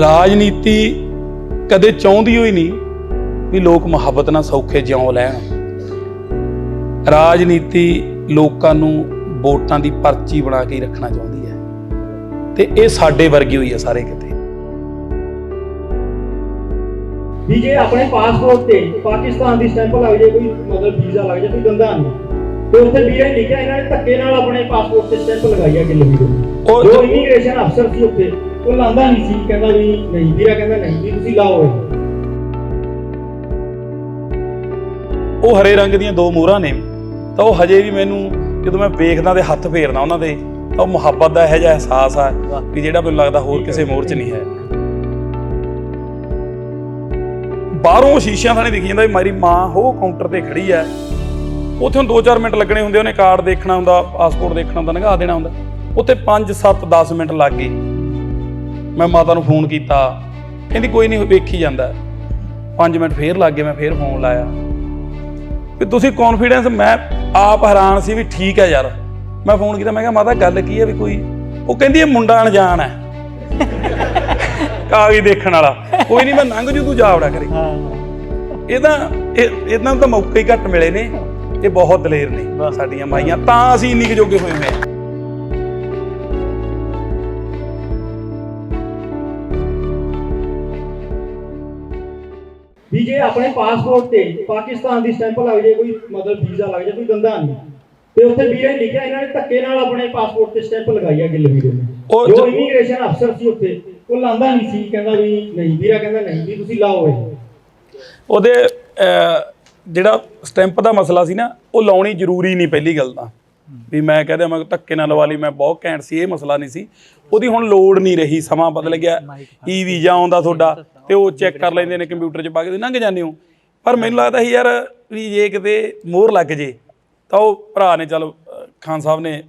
ਰਾਜਨੀਤੀ ਕਦੇ ਚਾਹੁੰਦੀ ਹੋਈ ਨਹੀਂ ਵੀ ਲੋਕ ਮੁਹੱਬਤ ਨਾਲ ਸੌਖੇ ਜਿਉਂ ਲੈਣ। ਰਾਜਨੀਤੀ ਲੋਕਾਂ ਨੂੰ ਵੋਟਾਂ ਦੀ ਪਰਚੀ ਬਣਾ ਕੇ ਹੀ ਰੱਖਣਾ ਚਾਹੁੰਦੀ ਹੈ। ਤੇ ਇਹ ਸਾਡੇ ਵਰਗੀ ਹੋਈ ਹੈ ਸਾਰੇ ਕਿਤੇ। ਵੀ ਜੇ ਆਪਣੇ ਪਾਸਪੋਰਟ ਤੇ ਪਾਕਿਸਤਾਨ ਦੀ ਸਟੈਂਪ ਲੱਗ ਜਾਏ ਕੋਈ ਮਤਲਬ ਵੀਜ਼ਾ ਲੱਗ ਜਾਏ ਕੋਈ ਗੰਦਾ ਨਹੀਂ। ਤੇ ਉੱਥੇ ਵੀਰੇ ਲਿਖਿਆ ਇਹਨਾਂ ਨੇ ਧੱਕੇ ਨਾਲ ਆਪਣੇ ਪਾਸਪੋਰਟ ਤੇ ਸਟੈਂਪ ਲਗਾਈ ਆ ਗਿੱਲ ਵੀਰੇ ਉਹ ਜ- ਇਮੀਗ੍ਰੇਸ਼ਨ ਅਫਸਰ ਸੀ ਉੱਥੇ। ਉਹ ਲਾਂਦਾ ਨਹੀਂ ਸੀ, ਕਹਿੰਦਾ ਵੀ ਨਹੀਂ ਵੀਰਾ ਕਹਿੰਦਾ ਨਹੀਂ ਵੀ ਤੁਸੀਂ ਲਾਓ ਇਹ। ਉਹ ਹਰੇ ਰੰਗ ਦੀਆਂ ਦੋ ਮੋਹਰਾਂ ਨੇ, ਤਾਂ ਉਹ ਹਜੇ ਵੀ ਮੈਨੂੰ ਜਦੋਂ ਮੈਂ ਵੇਖਦਾ ਤੇ ਹੱਥ ਫੇਰਦਾ ਉਹਨਾਂ ਦੇ, ਤਾਂ ਉਹ ਮੁਹੱਬਤ ਦਾ ਇਹੋ ਜਿਹਾ ਅਹਿਸਾਸ ਆ ਵੀ ਜਿਹੜਾ ਮੈਨੂੰ ਲੱਗਦਾ ਹੋਰ ਕਿਸੇ ਮੋਹਰ 'ਚ ਨਹੀਂ ਹੈ। ਬਾਹਰੋਂ ਸ਼ੀਸ਼ਿਆਂ ਥਾਣੇ ਦਿਖੀ ਜਾਂਦਾ ਵੀ ਮੇਰੀ ਮਾਂ ਉਹ ਕਾਊਂਟਰ ਤੇ ਖੜੀ ਐ ਉੱਥੇ ਹੁਣ 2-4 ਮਿੰਟ ਲੱਗਣੇ ਹੁੰਦੇ, ਉਹਨੇ ਕਾਰਡ ਦੇਖਣਾ ਹੁੰਦਾ ਪਾਸਪੋਰਟ ਦੇਖਣਾ ਹੁੰਦਾ, ਨਗਾ ਦੇਣਾ ਹੁੰਦਾ। ਉੱਥੇ 5 7 10 ਮਿੰਟ ਲੱਗ ਗਏ। ਮੈਂ ਮਾਤਾ ਨੂੰ ਫੋਨ ਕੀਤਾ। ਕਹਿੰਦੀ ਕੋਈ ਨਹੀਂ ਵੇਖੀ ਜਾਂਦਾ। 5 ਮਿੰਟ ਫੇਰ ਲੱਗ ਗਏ ਮੈਂ ਫੇਰ ਫੋਨ ਲਾਇਆ। ਵੀ ਤੁਸੀਂ ਕੌਨਫੀਡੈਂਸ ਮੈਂ ਆਪ ਹੈਰਾਨ ਸੀ ਵੀ ਠੀਕ ਹੈ ਯਾਰ। ਮੈਂ ਫੋਨ ਕੀਤਾ ਮੈਂ ਕਿਹਾ ਮਾਤਾ ਗੱਲ ਕੀ ਹੈ ਵੀ ਕੋਈ? ਉਹ ਕਹਿੰਦੀ ਇਹ ਮੁੰਡਾ ਅਣਜਾਣ ਹੈ। ਕਾਗਜ਼ ਦੇਖਣ ਵਾਲਾ। ਕੋਈ ਨਹੀਂ ਮੈਂ ਲੰਘ ਜੂ ਤੂੰ ਜਾ ਵੜਾ ਕਰੇ। ਹਾਂ। ਇਹ ਤਾਂ ਇਹ ਇਹਨਾਂ ਨੂੰ ਤਾਂ ਮੌਕੇ ਹੀ ਘੱਟ ਮਿਲੇ ਨੇ। ਇਹ ਬਹੁਤ ਦਲੇਰ ਨੇ ਸਾਡੀਆਂ ਮਾਈਆਂ। ਤਾਂ ਅਸੀਂ ਇੰਨੀ ਜੋਗੇ ਹੋਏ ਹੋਏ ਹਾਂ। ਵੀ ਜੇ ਆਪਣੇ ਪਾਸਪੋਰਟ ਤੇ ਪਾਕਿਸਤਾਨ ਦੀ ਸਟੈਂਪ ਲੱਗ ਜਾਏ ਕੋਈ ਮਤਲਬ ਵੀਜ਼ਾ ਲੱਗ ਜਾਏ ਕੋਈ ਗੰਦਾ ਨਹੀਂ। ਤੇ ਉੱਥੇ ਵੀਰੇ ਲਿਖਿਆ ਇਹਨਾਂ ਨੇ ਧੱਕੇ ਨਾਲ ਆਪਣੇ ਪਾਸਪੋਰਟ ਤੇ ਸਟੈਂਪ ਲਗਾਈ ਆ ਗਿੱਲ ਵੀਰੇ ਨੇ। ਜੋ ਇਮੀਗ੍ਰੇਸ਼ਨ ਅਫਸਰ ਸੀ ਉੱਥੇ ਉਹ ਲਾਂਦਾ ਨਹੀਂ ਸੀ ਕਹਿੰਦਾ ਵੀ ਨਹੀਂ ਵੀਰਾ ਕਹਿੰਦਾ ਨਹੀਂ ਵੀ ਤੁਸੀਂ ਲਾਓ ਇਹ। ਉਹਦੇ ਜਿਹੜਾ ਸਟੈਂਪ ਦਾ ਮਸਲਾ ਸੀ ਨਾ ਉਹ ਲਾਉਣੀ ਜ਼ਰੂਰੀ ਨਹੀਂ ਪਹਿਲੀ ਗੱਲ ਤਾਂ। ਵੀ ਮੈਂ ਕਹਦੇ ਮੈਂ ਧੱਕੇ ਨਾਲ ਲਵਾ ਲਈ, ਮੈਂ ਬਹੁਤ ਘੈਂਟ ਸੀ, ਇਹ ਮਸਲਾ ਨਹੀਂ ਸੀ। ਉਹਦੀ ਹੁਣ ਲੋੜ ਨਹੀਂ ਰਹੀ, ਸਮਾਂ ਬਦਲ ਗਿਆ e ਈ ਵੀਜ਼ਾ ਆਉਂਦਾ ਤੁਹਾਡਾ, ਤੇ ਉਹ ਚੈੱਕ ਕਰ ਲੈਂਦੇ ਨੇ ਕੰਪਿਊਟਰ 'ਚ ਪਾ ਕੇ ਲੰਘ ਜਾਂਦੇ ਹੋ। ਪਰ ਮੈਨੂੰ ਲੱਗਦਾ ਸੀ, ਯਾਰ, ਵੀ ਜੇ ਕਿਤੇ ਮੋਹਰ ਲੱਗ ਜੇ, ਤਾਂ ਉਹ ਭਰਾ ਨੇ, ਚਲ ਖਾਨ ਸਾਹਿਬ ਨੇ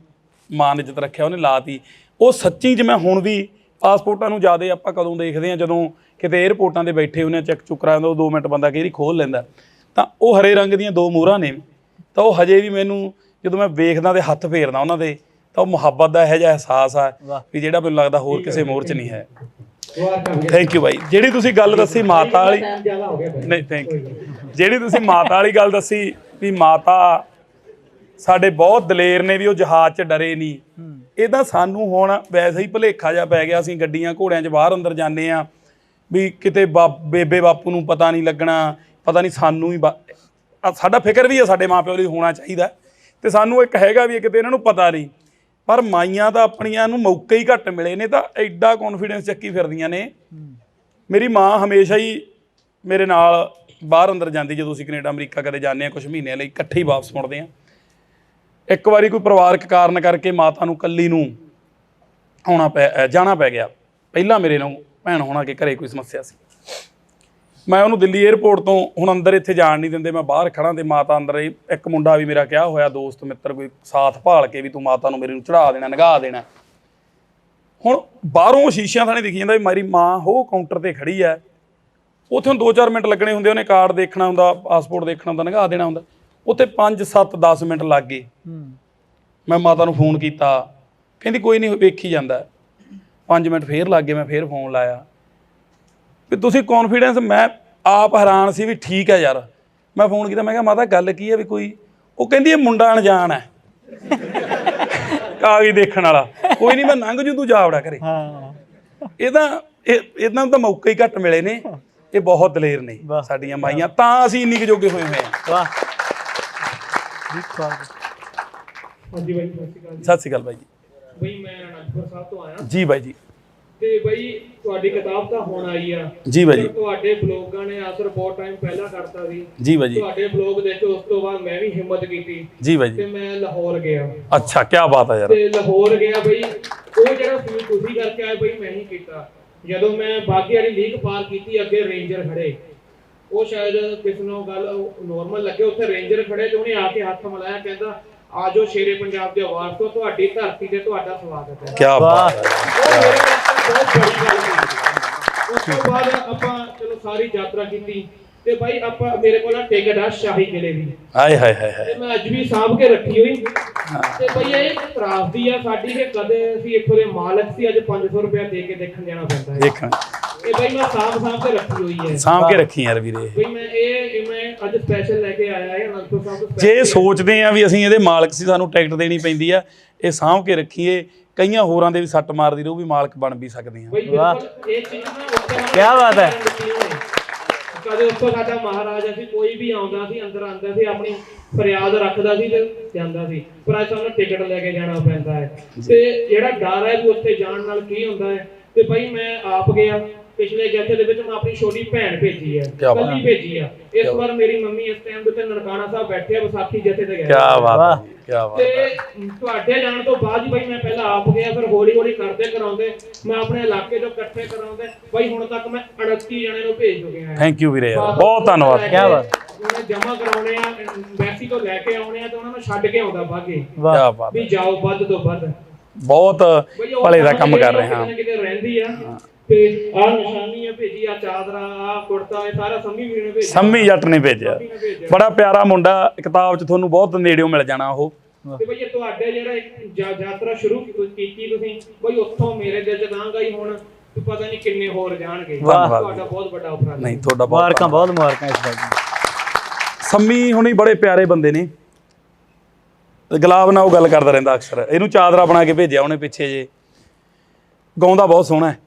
ਮਾਨ ਇੱਜ਼ਤ ਰੱਖਿਆ, ਉਹਨੇ ਲਾਤੀ। ਉਹ ਸੱਚੀ ਜਿਵੇਂ ਹੁਣ ਵੀ ਪਾਸਪੋਰਟਾਂ ਨੂੰ ਜ਼ਿਆਦਾ ਆਪਾਂ ਕਦੋਂ ਦੇਖਦੇ ਆ ਜਦੋਂ ਕਿਤੇ 에ਅਰਪੋਰਟਾਂ ਤੇ ਬੈਠੇ ਹੁੰਦੇ ਚੈੱਕ ਚੁੱਕ ਕਰਾ ਉਹ 2 ਮਿੰਟ ਬੰਦਾ ਕਈ ਖੋਲ ਲੈਂਦਾ। ਤਾਂ ਉਹ ਹਰੇ ਰੰਗ ਦੀਆਂ ਦੋ ਮੋਹਰਾਂ ਨੇ, ਤਾਂ ਉਹ ਹਜੇ ਵੀ ਮੈਨੂੰ ਜਦੋਂ ਮੈਂ ਵੇਖਦਾ ਤੇ ਹੱਥ ਫੇਰਦਾ ਉਹਨਾਂ ਦੇ ਤਾਂ ਉਹ ਮੁਹੱਬਤ ਦਾ ਇਹੋ ਜਿਹਾ ਅਹਿਸਾਸ ਆ ਵੀ ਜਿਹੜਾ ਮੈਨੂੰ ਲੱਗਦਾ ਹੋਰ ਕਿਸੇ ਮੋਹਰ 'ਚ ਨਹੀਂ ਹੈ। ਥੈਂਕ ਯੂ ਬਾਈ। ਜਿਹੜੀ ਤੁਸੀਂ ਗੱਲ ਦੱਸੀ ਮਾਤਾ ਵਾਲੀ ਨਹੀਂ ਥੈਂਕ ਯੂ ਜਿਹੜੀ ਤੁਸੀਂ ਮਾਤਾ ਵਾਲੀ ਗੱਲ ਦੱਸੀ ਵੀ ਮਾਤਾ ਸਾਡੇ ਬਹੁਤ ਦਲੇਰ ਨੇ ਵੀ ਉਹ ਜਹਾਜ਼ 'ਚ ਡਰੇ ਨਹੀਂ। ਇਹ ਤਾਂ ਸਾਨੂੰ ਹੁਣ ਵੈਸੇ ਹੀ ਭੁਲੇਖਾ ਜਿਹਾ ਪੈ ਗਿਆ ਅਸੀਂ ਗੱਡੀਆਂ ਘੋੜਿਆਂ 'ਚ ਬਾਹਰ ਅੰਦਰ ਜਾਂਦੇ ਆ ਵੀ ਕਿਤੇ ਬੇਬੇ ਬਾਪੂ ਨੂੰ ਪਤਾ ਨਹੀਂ ਲੱਗਣਾ ਪਤਾ ਨਹੀਂ ਸਾਨੂੰ ਹੀ ਸਾਡਾ ਫਿਕਰ ਵੀ ਹੈ ਸਾਡੇ ਮਾਪਿਓ ਲਈ ਹੋਣਾ ਚਾਹੀਦਾ। ਤੇ ਸਾਨੂੰ ਇੱਕ ਹੈਗਾ ਵੀ ਕਿਤੇ ਇਹਨਾਂ ਨੂੰ ਪਤਾ ਨਹੀਂ। ਪਰ ਮਾਈਆਂ ਤਾਂ ਆਪਣੀਆਂ ਨੂੰ ਮੌਕੇ ਹੀ ਘੱਟ ਮਿਲੇ ਨੇ ਤਾਂ ਐਡਾ ਕੌਨਫੀਡੈਂਸ ਚੱਕੀ ਫਿਰਦੀਆਂ ਨੇ। ਮੇਰੀ ਮਾਂ ਹਮੇਸ਼ਾ ਹੀ ਮੇਰੇ ਨਾਲ ਬਾਹਰ ਅੰਦਰ ਜਾਂਦੀ ਜਦੋਂ ਅਸੀਂ ਕੈਨੇਡਾ, ਅਮਰੀਕਾ ਕਦੇ ਜਾਂਦੇ ਆ ਕੁਝ ਮਹੀਨਿਆਂ ਲਈ ਇਕੱਠੇ ਹੀ ਵਾਪਸ ਮੁੜਦੇ ਆ ਇੱਕ ਵਾਰੀ ਕੋਈ ਪਰਿਵਾਰਕ ਕਾਰਨ ਕਰਕੇ ਮਾਤਾ ਨੂੰ ਕੱਲੀ ਨੂੰ ਆਉਣਾ ਪੈ ਜਾਣਾ ਪੈ ਗਿਆ। ਪਹਿਲਾਂ ਮੇਰੇ ਨੂੰ ਭੈਣ ਹੋਣਾ ਕੇ ਘਰੇ ਕੋਈ ਸਮੱਸਿਆ ਸੀ। ਮੈਂ ਉਹਨੂੰ ਦਿੱਲੀ 에ਅਰਪੋਰਟ ਤੋਂ ਹੁਣ ਅੰਦਰ ਇੱਥੇ ਜਾਣ ਨਹੀਂ ਦਿੰਦੇ ਮੈਂ ਬਾਹਰ ਖੜਾ ਤੇ ਮਾਤਾ ਅੰਦਰ ਹੀ ਇੱਕ ਮੁੰਡਾ ਵੀ ਮੇਰਾ ਕਿਹਾ ਹੋਇਆ ਦੋਸਤ ਮਿੱਤਰ ਕੋਈ ਸਾਥ ਭਾਲ ਕੇ ਵੀ ਤੂੰ ਮਾਤਾ ਨੂੰ ਮੇਰੇ ਨੂੰ ਚੜਾ ਦੇਣਾ ਨਗਾ ਦੇਣਾ। ਹੁਣ ਬਾਹਰੋਂ ਸ਼ੀਸ਼ਿਆਂ ਥਾਣੇ ਦਿਖੀ ਜਾਂਦਾ ਵੀ ਮੇਰੀ ਮਾਂ ਉਹ ਕਾਊਂਟਰ ਤੇ ਖੜੀ ਐ। ਉੱਥੇ ਹੁਣ 2-4 ਮਿੰਟ ਲੱਗਣੇ ਹੁੰਦੇ ਉਹਨੇ ਕਾਰਡ ਦੇਖਣਾ ਹੁੰਦਾ ਪਾਸਪੋਰਟ ਦੇਖਣਾ ਹੁੰਦਾ ਨਗਾ ਦੇਣਾ ਹੁੰਦਾ। ਉੱਥੇ 5 7 10 ਮਿੰਟ ਲੱਗ ਗਏ। ਮੈਂ ਮਾਤਾ ਨੂੰ ਫੋਨ ਕੀਤਾ। ਕਹਿੰਦੀ ਕੋਈ ਨਹੀਂ ਵੇਖੀ ਜਾਂਦਾ। 5 ਮਿੰਟ ਫੇਰ ਲੱਗ ਗਏ ਮੈਂ ਫੇਰ ਫੋਨ ਲਾਇਆ। ਵੀ ਤੁਸੀਂ ਕੌਨਫੀਡੈਂਸ ਮੈਂ ਆਪ ਹੈਰਾਨ ਸੀ ਵੀ ਠੀਕ ਹੈ ਯਾਰ। ਮੈਂ ਫੋਨ ਕੀਤਾ ਮੈਂ ਕਿਹਾ ਮਾਤਾ ਗੱਲ ਕੀ ਹੈ ਵੀ ਕੋਈ? ਉਹ ਕਹਿੰਦੀ ਇਹ ਮੁੰਡਾ ਅਣਜਾਣ ਹੈ। ਕਾਗਜ਼ ਦੇਖਣ ਵਾਲਾ। ਕੋਈ ਨਹੀਂ ਮੈਂ ਲੰਘ ਜੂ ਤੂੰ ਜਾ ਵੜਾ ਕਰੇ। ਹਾਂ। ਇਹ ਤਾਂ ਇਹ ਇਹਨਾਂ ਨੂੰ ਤਾਂ ਮੌਕੇ ਹੀ ਘੱਟ ਮਿਲੇ ਨੇ। ਇਹ ਬਹੁਤ ਦਲੇਰ ਨੇ ਸਾਡੀਆਂ ਮਾਈਆਂ। ਤਾਂ ਅਸੀਂ ਇੰਨੀ ਕੁ ਜੋਗੇ ਹੋਏ ਹੋਏ ਹਾਂ। ਵਾਹ। ਹਾਂਜੀ ਬਾਈ ਸਤਿ ਸ਼੍ਰੀ ਅਕਾਲ ਸਤਿ ਸ਼੍ਰੀ ਅਕਾਲ ਬਾਈ ਜੀ। ਬਈ ਮੈਂ ਅਨੰਦਪੁਰ ਸਾਹਿਬ ਤੋਂ ਆਇਆ। ਜੀ ਬਾਈ ਜੀ। ਤੇ ਬਈ ਤੁਹਾਡੀ ਕਿਤਾਬ ਤਾਂ ਹੁਣ ਆਈ ਆ। ਜੀ ਬਾਈ ਜੀ ਤੁਹਾਡੇ ਬਲੌਗਾਂ ਨੇ ਅਸਰ ਬਹੁਤ ਟਾਈਮ ਪਹਿਲਾਂ ਕਰਤਾ ਸੀ। ਜੀ ਬਾਈ ਜੀ ਤੁਹਾਡੇ ਬਲੌਗ ਦੇਖੇ ਉਸ ਤੋਂ ਬਾਅਦ ਮੈਂ ਵੀ ਹਿੰਮਤ ਕੀਤੀ। ਜੀ ਬਾਈ ਤੇ ਮੈਂ ਲਾਹੌਰ ਗਿਆ। ਅੱਛਾ ਕੀ ਬਾਤ ਹੈ ਯਾਰ। ਤੇ ਲਾਹੌਰ ਗਿਆ ਬਈ। ਉਹ ਜਿਹੜਾ ਫੀਲ ਤੁਸੀਂ ਕਰਕੇ ਆਏ ਬਈ ਮੈਂ ਹੀ ਕੀਤਾ। ਜਦੋਂ ਮੈਂ ਬਾਗੀ ਵਾਲੀ ਲੀਕ ਪਾਰ ਕੀਤੀ ਅੱਗੇ ਰੇਂਜਰ ਖੜੇ। ਉਹ ਸ਼ਾਇਦ ਕਿਸ ਨੂੰ ਗੱਲ ਨੋਰਮਲ ਲੱਗੇ। ਉੱਥੇ ਰੇਂਜਰ ਖੜੇ ਤੇ ਉਹਨੇ ਆ ਕੇ ਹੱਥ ਮਿਲਾਇਆ ਕਹਿੰਦਾ ਆਜੋ ਸ਼ੇਰੇ ਪੰਜਾਬ ਦੇ ਆਵਾਜ਼ ਤੋਂ। ਤੁਹਾਡੀ ਧਰਤੀ ਤੇ ਤੁਹਾਡਾ ਸਵਾਗਤ ਹੈ। ਕੀ ਬਾਤ ਹੈ ਉਹ ਮੇਰੇ ਵਾਸਤੇ ਬਹੁਤ ਬੜੀ ਗੱਲ ਉਸ ਤੋਂ ਬਾਅਦ ਆਪਾਂ ਚਲੋ ਸਾਰੀ ਯਾਤਰਾ ਕੀਤੀ ਤੇ ਭਾਈ ਆਪਾਂ ਮੇਰੇ ਕੋਲ ਆ ਟਿਕਟ ਆ ਸ਼ਾਹੀ ਕਿਲੇ ਦੀ। ਹਾਏ ਹਾਏ ਹਾਏ ਹਾਏ। ਤੇ ਮੈਂ ਅੱਜ ਵੀ ਸਾਂਭ ਕੇ ਰੱਖੀ ਹੋਈ। ਤੇ ਭਈ ਇਹ ਇੱਕ ਤਰਾਸਦੀ ਆ ਸਾਡੀ ਕਿ ਕਦੇ ਅਸੀਂ ਇੱਥੋਂ ਦੇ ਮਾਲਕ ਸੀ ਅੱਜ 500 ਰੁਪਏ ਦੇ ਕੇ ਦੇਖਣ ਜਾਣਾ ਪੈਂਦਾ ਹੈ। ਦੇਖਣ। ਇਹ ਬਈ ਮੈਂ ਸਾਂਭ ਸਾਂਭ ਕੇ ਰੱਖੀ ਹੋਈ ਹੈ। ਸਾਂਭ ਕੇ ਰੱਖੀ ਯਾਰ ਵੀਰੇ। ਬਈ ਮੈਂ ਇਹ ਇਹ ਮੈਂ ਅੱਜ ਸਪੈਸ਼ਲ ਲੈ ਕੇ ਆਇਆ ਹੈ ਅਨੰਦਪੁਰ ਸਾਹਿਬ ਤੋਂ ਜੇ ਸੋਚਦੇ ਆ ਵੀ ਅਸੀਂ ਇਹਦੇ ਮਾਲਕ ਸੀ ਸਾਨੂੰ ਟਿਕਟ ਦੇਣੀ ਪੈਂਦੀ ਆ ਇਹ ਸਾਂਭ ਕੇ ਰੱਖੀਏ। ਕਈਆਂ ਹੋਰਾਂ ਦੇ ਵੀ ਸੱਟ ਮਾਰਦੀ ਰਹੂ ਵੀ ਮਾਲਕ ਬਣ ਵੀ ਸਕਦੇ ਆ ਇਹ ਚੀਜ਼ ਨਾ ਹਮੇਸ਼ਾ ਕਿਆ ਬਾਤ ਹੈ। ਕਦੇ ਉੱਥੋਂ ਸਾਡਾ ਮਹਾਰਾਜ ਅਸੀਂ ਕੋਈ ਵੀ ਆਉਂਦਾ ਸੀ ਅੰਦਰ ਆਉਂਦਾ ਸੀ ਆਪਣੀ ਫਰਿਆਦ ਰੱਖਦਾ ਸੀ ਤੇ ਜਾਂਦਾ ਸੀ। ਪਰ ਅੱਜ ਸਾਨੂੰ ਟਿਕਟ ਲੈ ਕੇ ਜਾਣਾ ਪੈਂਦਾ ਹੈ। ਤੇ ਜਿਹੜਾ ਡਰ ਹੈ ਵੀ ਉੱਥੇ ਜਾਣ ਨਾਲ ਕੀ ਹੁੰਦਾ ਹੈ? ਤੇ ਬਈ ਮੈਂ ਆਪ ਗਿਆ ਪਿਛਲੇ ਜਥੇ ਦੇ ਵਿੱਚ ਮੈਂ ਆਪਣੀ ਛੋਟੀ ਭੈਣ ਭੇਜੀ ਹੈ ਕਿਆ ਬਾਤ ਕੱਲੀ ਭੇਜੀ ਆ। ਇਸ ਵਾਰ ਮੇਰੀ ਮੰਮੀ ਇਸ ਟਾਈਮ ਦੇ ਉੱਤੇ ਨਨਕਾਣਾ ਸਾਹਿਬ ਬੈਠੇ ਆ ਵਿਸਾਖੀ ਜਥੇ ਤੇ ਗਏ ਕੀ ਬਾਤ ਹੈ ਕੀ ਬਾਤ ਹੈ। ਤੇ ਤੁਹਾਡੇ ਜਾਣ ਤੋਂ ਬਾਅਦ ਹੀ ਬਈ ਮੈਂ ਪਹਿਲਾਂ ਆਪ ਗਿਆ ਫਿਰ ਹੌਲੀ ਹੌਲੀ ਕਰਦੇ ਕਰਾਉਂਦੇ ਮੈਂ ਆਪਣੇ ਇਲਾਕੇ ਚੋਂ ਇਕੱਠੇ ਕਰਾਉਂਦੇ। ਬਈ ਹੁਣ ਤੱਕ ਮੈਂ 38 ਜਣੇ ਨੂੰ ਭੇਜ ਚੁੱਕਿਆ ਹਾਂ। ਥੈਂਕ ਯੂ ਵੀਰੇ ਯਾਰ ਬਹੁਤ ਧੰਨਵਾਦ। ਕਿਆ ਬਾਤ। ਉਹਨੇ ਜਮਾ ਕਰਾਉਣੇ ਆ ਐਮਬੈਸੀ ਤੋਂ ਲੈ ਕੇ ਆਉਣੇ ਆ ਤੇ ਉਹਨਾਂ ਨੂੰ ਛੱਡ ਕੇ ਆਉਂਦਾ ਬਾਗੇ ਵਾਹ। ਕੀ ਬਾਤ ਵੀ ਜਾਓ ਵੱਧ ਤੋਂ ਵੱਧ। ਬਹੁਤ ਭਲੇ ਦਾ ਕੰਮ ਕਰ ਰਹੇ ਹਾਂ। ਕਿਤੇ ਰਹਿੰਦੀ ਆ ਤੇ ਆਹ ਨਿਸ਼ਾਨੀ ਆ ਭੇਜੀ ਆ ਚਾਦਰਾ ਆ ਕੁੜਤਾ ਇਹ ਸਾਰਾ ਸੰਮੀ ਵੀਰ ਨੇ ਭੇਜਿਆ। ਸੰਮੀ ਜੱਟ ਨੇ ਭੇਜਿਆ। ਬੜਾ ਪਿਆਰਾ ਮੁੰਡਾ ਕਿਤਾਬ 'ਚ ਤੁਹਾਨੂੰ ਬਹੁਤ ਨੇੜਿਓਂ ਮਿਲ ਜਾਣਾ ਉਹ। ਤੇ ਬਈ ਇਹ ਤੁਹਾਡੇ ਜਿਹੜਾ ਯਾਤਰਾ ਸ਼ੁਰੂ ਕੀਤੀ ਤੁਸੀਂ ਬਈ ਉੱਥੋਂ ਮੇਰੇ ਦਿਲ ਚ ਤਾਂ ਗਈ ਹੁਣ ਤੇ ਪਤਾ ਨਹੀਂ ਕਿੰਨੇ ਹੋਰ ਜਾਣਗੇ। ਤੁਹਾਡਾ ਬਹੁਤ ਵੱਡਾ ਉਪਰਾਲਾ। ਨਹੀਂ ਤੁਹਾਡਾ ਬਹੁਤ ਮੁਬਾਰਕਾਂ ਬਹੁਤ ਮੁਬਾਰਕਾਂ ਇਸ ਗੱਲ ਦੀ ਸੰਮੀ ਹੁਣੀ ਬੜੇ ਪਿਆਰੇ ਬੰਦੇ ਨੇ। ਤੇ ਗੁਲਾਬ ਨਾਲ ਉਹ ਗੱਲ ਕਰਦਾ ਰਹਿੰਦਾ ਅਕਸਰ। ਇਹਨੂੰ ਚਾਦਰਾ ਬਣਾ ਕੇ ਭੇਜਿਆ ਉਹਨੇ ਪਿੱਛੇ ਜੇ। ਗਾਉਂਦਾ ਬਹੁਤ ਸੋਹਣਾ ਹੈ।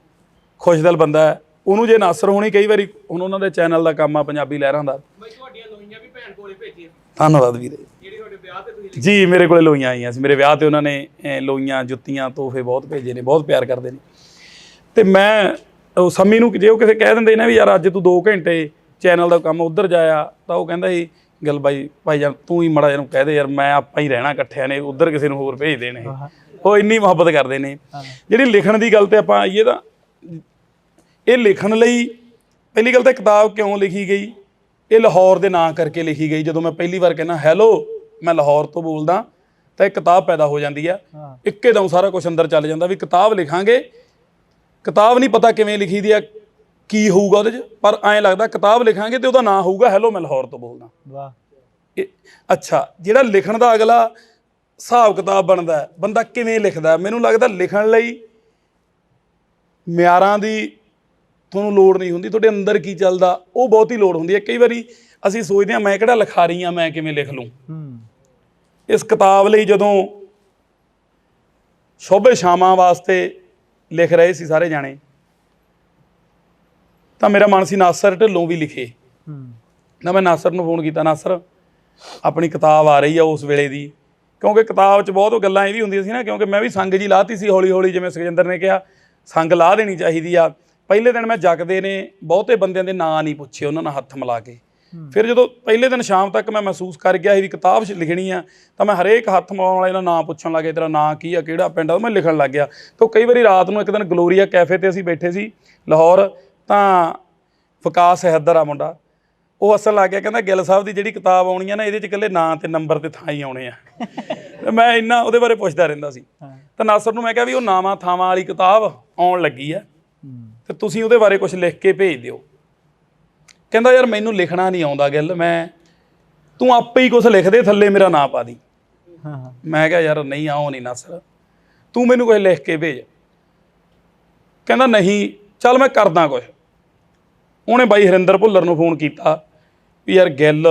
ਖੁਸ਼ਦਿਲ ਬੰਦਾ ਹੈ। ਉਹਨੂੰ ਜੇ ਨਾਸਰ ਹੋਣੀ ਕਈ ਵਾਰੀ ਹੁਣ ਉਹਨਾਂ ਦੇ ਚੈਨਲ ਦਾ ਕੰਮ ਆ ਪੰਜਾਬੀ ਲਹਿਰਾਂ ਦਾ। ਬਈ ਤੁਹਾਡੀਆਂ ਲੋਈਆਂ ਵੀ ਭੈਣ ਕੋਲੇ ਭੇਜੀਆਂ। ਧੰਨਵਾਦ ਵੀਰੇ। ਜਿਹੜੀ ਤੁਹਾਡੇ ਵਿਆਹ ਤੇ ਤੁਸੀਂ ਜੀ ਮੇਰੇ ਕੋਲੇ ਲੋਈਆਂ ਆਈਆਂ ਸੀ। ਮੇਰੇ ਵਿਆਹ ਤੇ ਉਹਨਾਂ ਨੇ ਲੋਈਆਂ ਜੁੱਤੀਆਂ ਤੋਹਫੇ ਬਹੁਤ ਭੇਜੇ ਨੇ ਬਹੁਤ ਪਿਆਰ ਕਰਦੇ ਨੇ। ਤੇ ਮੈਂ ਉਹ ਸੰਮੀ ਨੂੰ ਜੇ ਉਹ ਕਿਸੇ ਕਹਿ ਦਿੰਦੇ ਨੇ ਵੀ ਯਾਰ ਅੱਜ ਤੂੰ 2 ਘੰਟੇ ਚੈਨਲ ਦਾ ਕੰਮ ਉਧਰ ਜਾਇਆ ਤਾਂ ਉਹ ਕਹਿੰਦਾ ਸੀ ਗੱਲ ਬਾਈ ਭਾਈ ਜਾਨ ਤੂੰ ਹੀ ਮੜਾ ਜਿਹਨੂੰ ਕਹਿ ਦੇ ਯਾਰ ਮੈਂ ਆਪਾਂ ਹੀ ਰਹਿਣਾ ਇਕੱਠਿਆਂ ਨੇ ਉਧਰ ਕਿਸੇ ਨੂੰ ਹੋਰ ਭੇਜ ਦੇਣੇ ਉਹ ਇੰਨੀ ਮੁਹੱਬਤ ਕਰਦੇ ਨੇ। ਜਿਹੜੀ ਲਿਖਣ ਦੀ ਗੱਲ ਤੇ ਆਪਾਂ ਆਈਏ ਤਾਂ ਇਹ ਲਿਖਣ ਲਈ ਪਹਿਲੀ ਗੱਲ ਤਾਂ ਕਿਤਾਬ ਕਿਉਂ ਲਿਖੀ ਗਈ? ਇਹ ਲਾਹੌਰ ਦੇ ਨਾਂ ਕਰਕੇ ਲਿਖੀ ਗਈ। ਜਦੋਂ ਮੈਂ ਪਹਿਲੀ ਵਾਰ ਕਹਿੰਦਾ ਹੈਲੋ ਮੈਂ ਲਾਹੌਰ ਤੋਂ ਬੋਲਦਾ ਤਾਂ ਇੱਕ ਕਿਤਾਬ ਪੈਦਾ ਹੋ ਜਾਂਦੀ ਆ। ਇੱਕੇ ਦਮ ਸਾਰਾ ਕੁਝ ਅੰਦਰ ਚੱਲ ਜਾਂਦਾ ਵੀ ਕਿਤਾਬ ਲਿਖਾਂਗੇ। ਕਿਤਾਬ ਨਹੀਂ ਪਤਾ ਕਿਵੇਂ ਲਿਖੀ ਦੀ ਆ ਕੀ ਹੋਊਗਾ ਉਹਦੇ 'ਚ ਪਰ ਐਂ ਲੱਗਦਾ ਕਿਤਾਬ ਲਿਖਾਂਗੇ ਤੇ ਉਹਦਾ ਨਾਂ ਹੋਊਗਾ ਹੈਲੋ ਮੈਂ ਲਾਹੌਰ ਤੋਂ ਬੋਲਦਾ ਵਾਹ। ਇਹ ਅੱਛਾ ਜਿਹੜਾ ਲਿਖਣ ਦਾ ਅਗਲਾ ਹਿਸਾਬ ਕਿਤਾਬ ਬਣਦਾ ਬੰਦਾ ਕਿਵੇਂ ਲਿਖਦਾ? ਮੈਨੂੰ ਲੱਗਦਾ ਲਿਖਣ ਲਈ ਮਿਆਰਾਂ ਦੀ ਤੁਹਾਨੂੰ ਲੋੜ ਨਹੀਂ ਹੁੰਦੀ ਤੁਹਾਡੇ ਅੰਦਰ ਕੀ ਚੱਲਦਾ ਉਹ ਬਹੁਤੀ ਲੋੜ ਹੁੰਦੀ ਹੈ। ਕਈ ਵਾਰੀ ਅਸੀਂ ਸੋਚਦੇ ਹਾਂ ਮੈਂ ਕਿਹੜਾ ਲਿਖਾਰੀ ਹਾਂ ਮੈਂ ਕਿਵੇਂ ਲਿਖ ਲੂੰ? ਹੂੰ। ਇਸ ਕਿਤਾਬ ਲਈ ਜਦੋਂ ਸ਼ੋਭੇ ਸ਼ਾਮਾਂ ਵਾਸਤੇ ਲਿਖ ਰਹੇ ਸੀ ਸਾਰੇ ਜਾਣੇ ਤਾਂ ਮੇਰਾ ਮਨ ਸੀ ਨਾਸਰ ਢਿੱਲੋਂ ਵੀ ਲਿਖੇ। ਹੂੰ। ਨਾ ਮੈਂ ਨਾਸਰ ਨੂੰ ਫੋਨ ਕੀਤਾ ਨਾਸਰ ਆਪਣੀ ਕਿਤਾਬ ਆ ਰਹੀ ਆ ਉਸ ਵੇਲੇ ਦੀ। ਕਿਉਂਕਿ ਕਿਤਾਬ 'ਚ ਬਹੁਤ ਗੱਲਾਂ ਇਹ ਵੀ ਹੁੰਦੀਆਂ ਸੀ ਨਾ ਕਿਉਂਕਿ ਮੈਂ ਵੀ ਸੰਗ ਜੀ ਲਾਤੀ ਸੀ ਹੌਲੀ ਹੌਲੀ ਜਿਵੇਂ ਸੁਖਜਿੰਦਰ ਨੇ ਕਿਹਾ ਸੰਗ ਲਾ ਦੇਣੀ ਚਾਹੀਦੀ ਆ। ਪਹਿਲੇ ਦਿਨ ਮੈਂ ਜਗਦੇ ਨੇ ਬਹੁਤੇ ਬੰਦਿਆਂ ਦੇ ਨਾਂ ਨਹੀਂ ਪੁੱਛੇ ਉਹਨਾਂ ਨਾਲ ਹੱਥ ਮਿਲਾ ਕੇ। ਫਿਰ ਜਦੋਂ ਪਹਿਲੇ ਦਿਨ ਸ਼ਾਮ ਤੱਕ ਮੈਂ ਮਹਿਸੂਸ ਕਰ ਗਿਆ ਸੀ ਵੀ ਕਿਤਾਬ ਲਿਖਣੀ ਆ ਤਾਂ ਮੈਂ ਹਰੇਕ ਹੱਥ ਮਿਲਾਉਣ ਵਾਲੇ ਦਾ ਨਾਂ ਪੁੱਛਣ ਲੱਗੇ ਤੇਰਾ ਨਾਂ ਕੀ ਆ ਕਿਹੜਾ ਪਿੰਡ ਆ ਉਹ ਮੈਂ ਲਿਖਣ ਲੱਗ ਗਿਆ। ਤਾਂ ਕਈ ਵਾਰੀ ਰਾਤ ਨੂੰ ਇੱਕ ਦਿਨ ਗਲੋਰੀਆ ਕੈਫੇ ਤੇ ਅਸੀਂ ਬੈਠੇ ਸੀ ਲਾਹੌਰ ਤਾਂ ਵਿਕਾਸ ਹੈਦਰ ਆ ਮੁੰਡਾ ਉਹ ਹੱਸਣ ਲੱਗ ਗਿਆ ਕਹਿੰਦਾ ਗਿੱਲ ਸਾਹਿਬ ਦੀ ਜਿਹੜੀ ਕਿਤਾਬ ਆਉਣੀ ਆ ਨਾ ਇਹਦੇ ਚ ਇਕੱਲੇ ਨਾਂ ਤੇ ਨੰਬਰ ਤੇ ਥਾਂ ਹੀ ਆਉਣੇ ਆ। ਮੈਂ ਇੰਨਾ ਉਹਦੇ ਬਾਰੇ ਪੁੱਛਦਾ ਰਹਿੰਦਾ ਸੀ। ਤਾਂ ਨਾਸਰ ਨੂੰ ਮੈਂ ਕਿਹਾ ਵੀ ਉਹ ਨਾਵਾਂ ਥਾਵਾਂ ਵਾਲੀ ਕਿਤਾਬ ਆਉਣ ਲੱਗੀ ਆ। ਤੇ ਤੁਸੀਂ ਉਹਦੇ ਬਾਰੇ ਕੁਝ ਲਿਖ ਕੇ ਭੇਜ ਦਿਓ। ਕਹਿੰਦਾ ਯਾਰ ਮੈਨੂੰ ਲਿਖਣਾ ਨਹੀਂ ਆਉਂਦਾ ਗਿੱਲ ਮੈਂ ਤੂੰ ਆਪੇ ਹੀ ਕੁਝ ਲਿਖ ਦੇ ਥੱਲੇ ਮੇਰਾ ਨਾਂ ਪਾ ਦੀ। ਹਾਂ ਹਾਂ। ਮੈਂ ਕਿਹਾ ਯਾਰ ਨਹੀਂ ਆਉ ਨਹੀਂ ਨਾਸਰ। ਤੂੰ ਮੈਨੂੰ ਕੁਝ ਲਿਖ ਕੇ ਭੇਜ। ਕਹਿੰਦਾ ਨਹੀਂ ਚੱਲ ਮੈਂ ਕਰਦਾ ਕੁਝ ਉਹਨੇ ਬਾਈ ਹਰਿੰਦਰ ਭੁੱਲਰ ਨੂੰ ਫੋਨ ਕੀਤਾ ਵੀ ਯਾਰ ਗਿੱਲ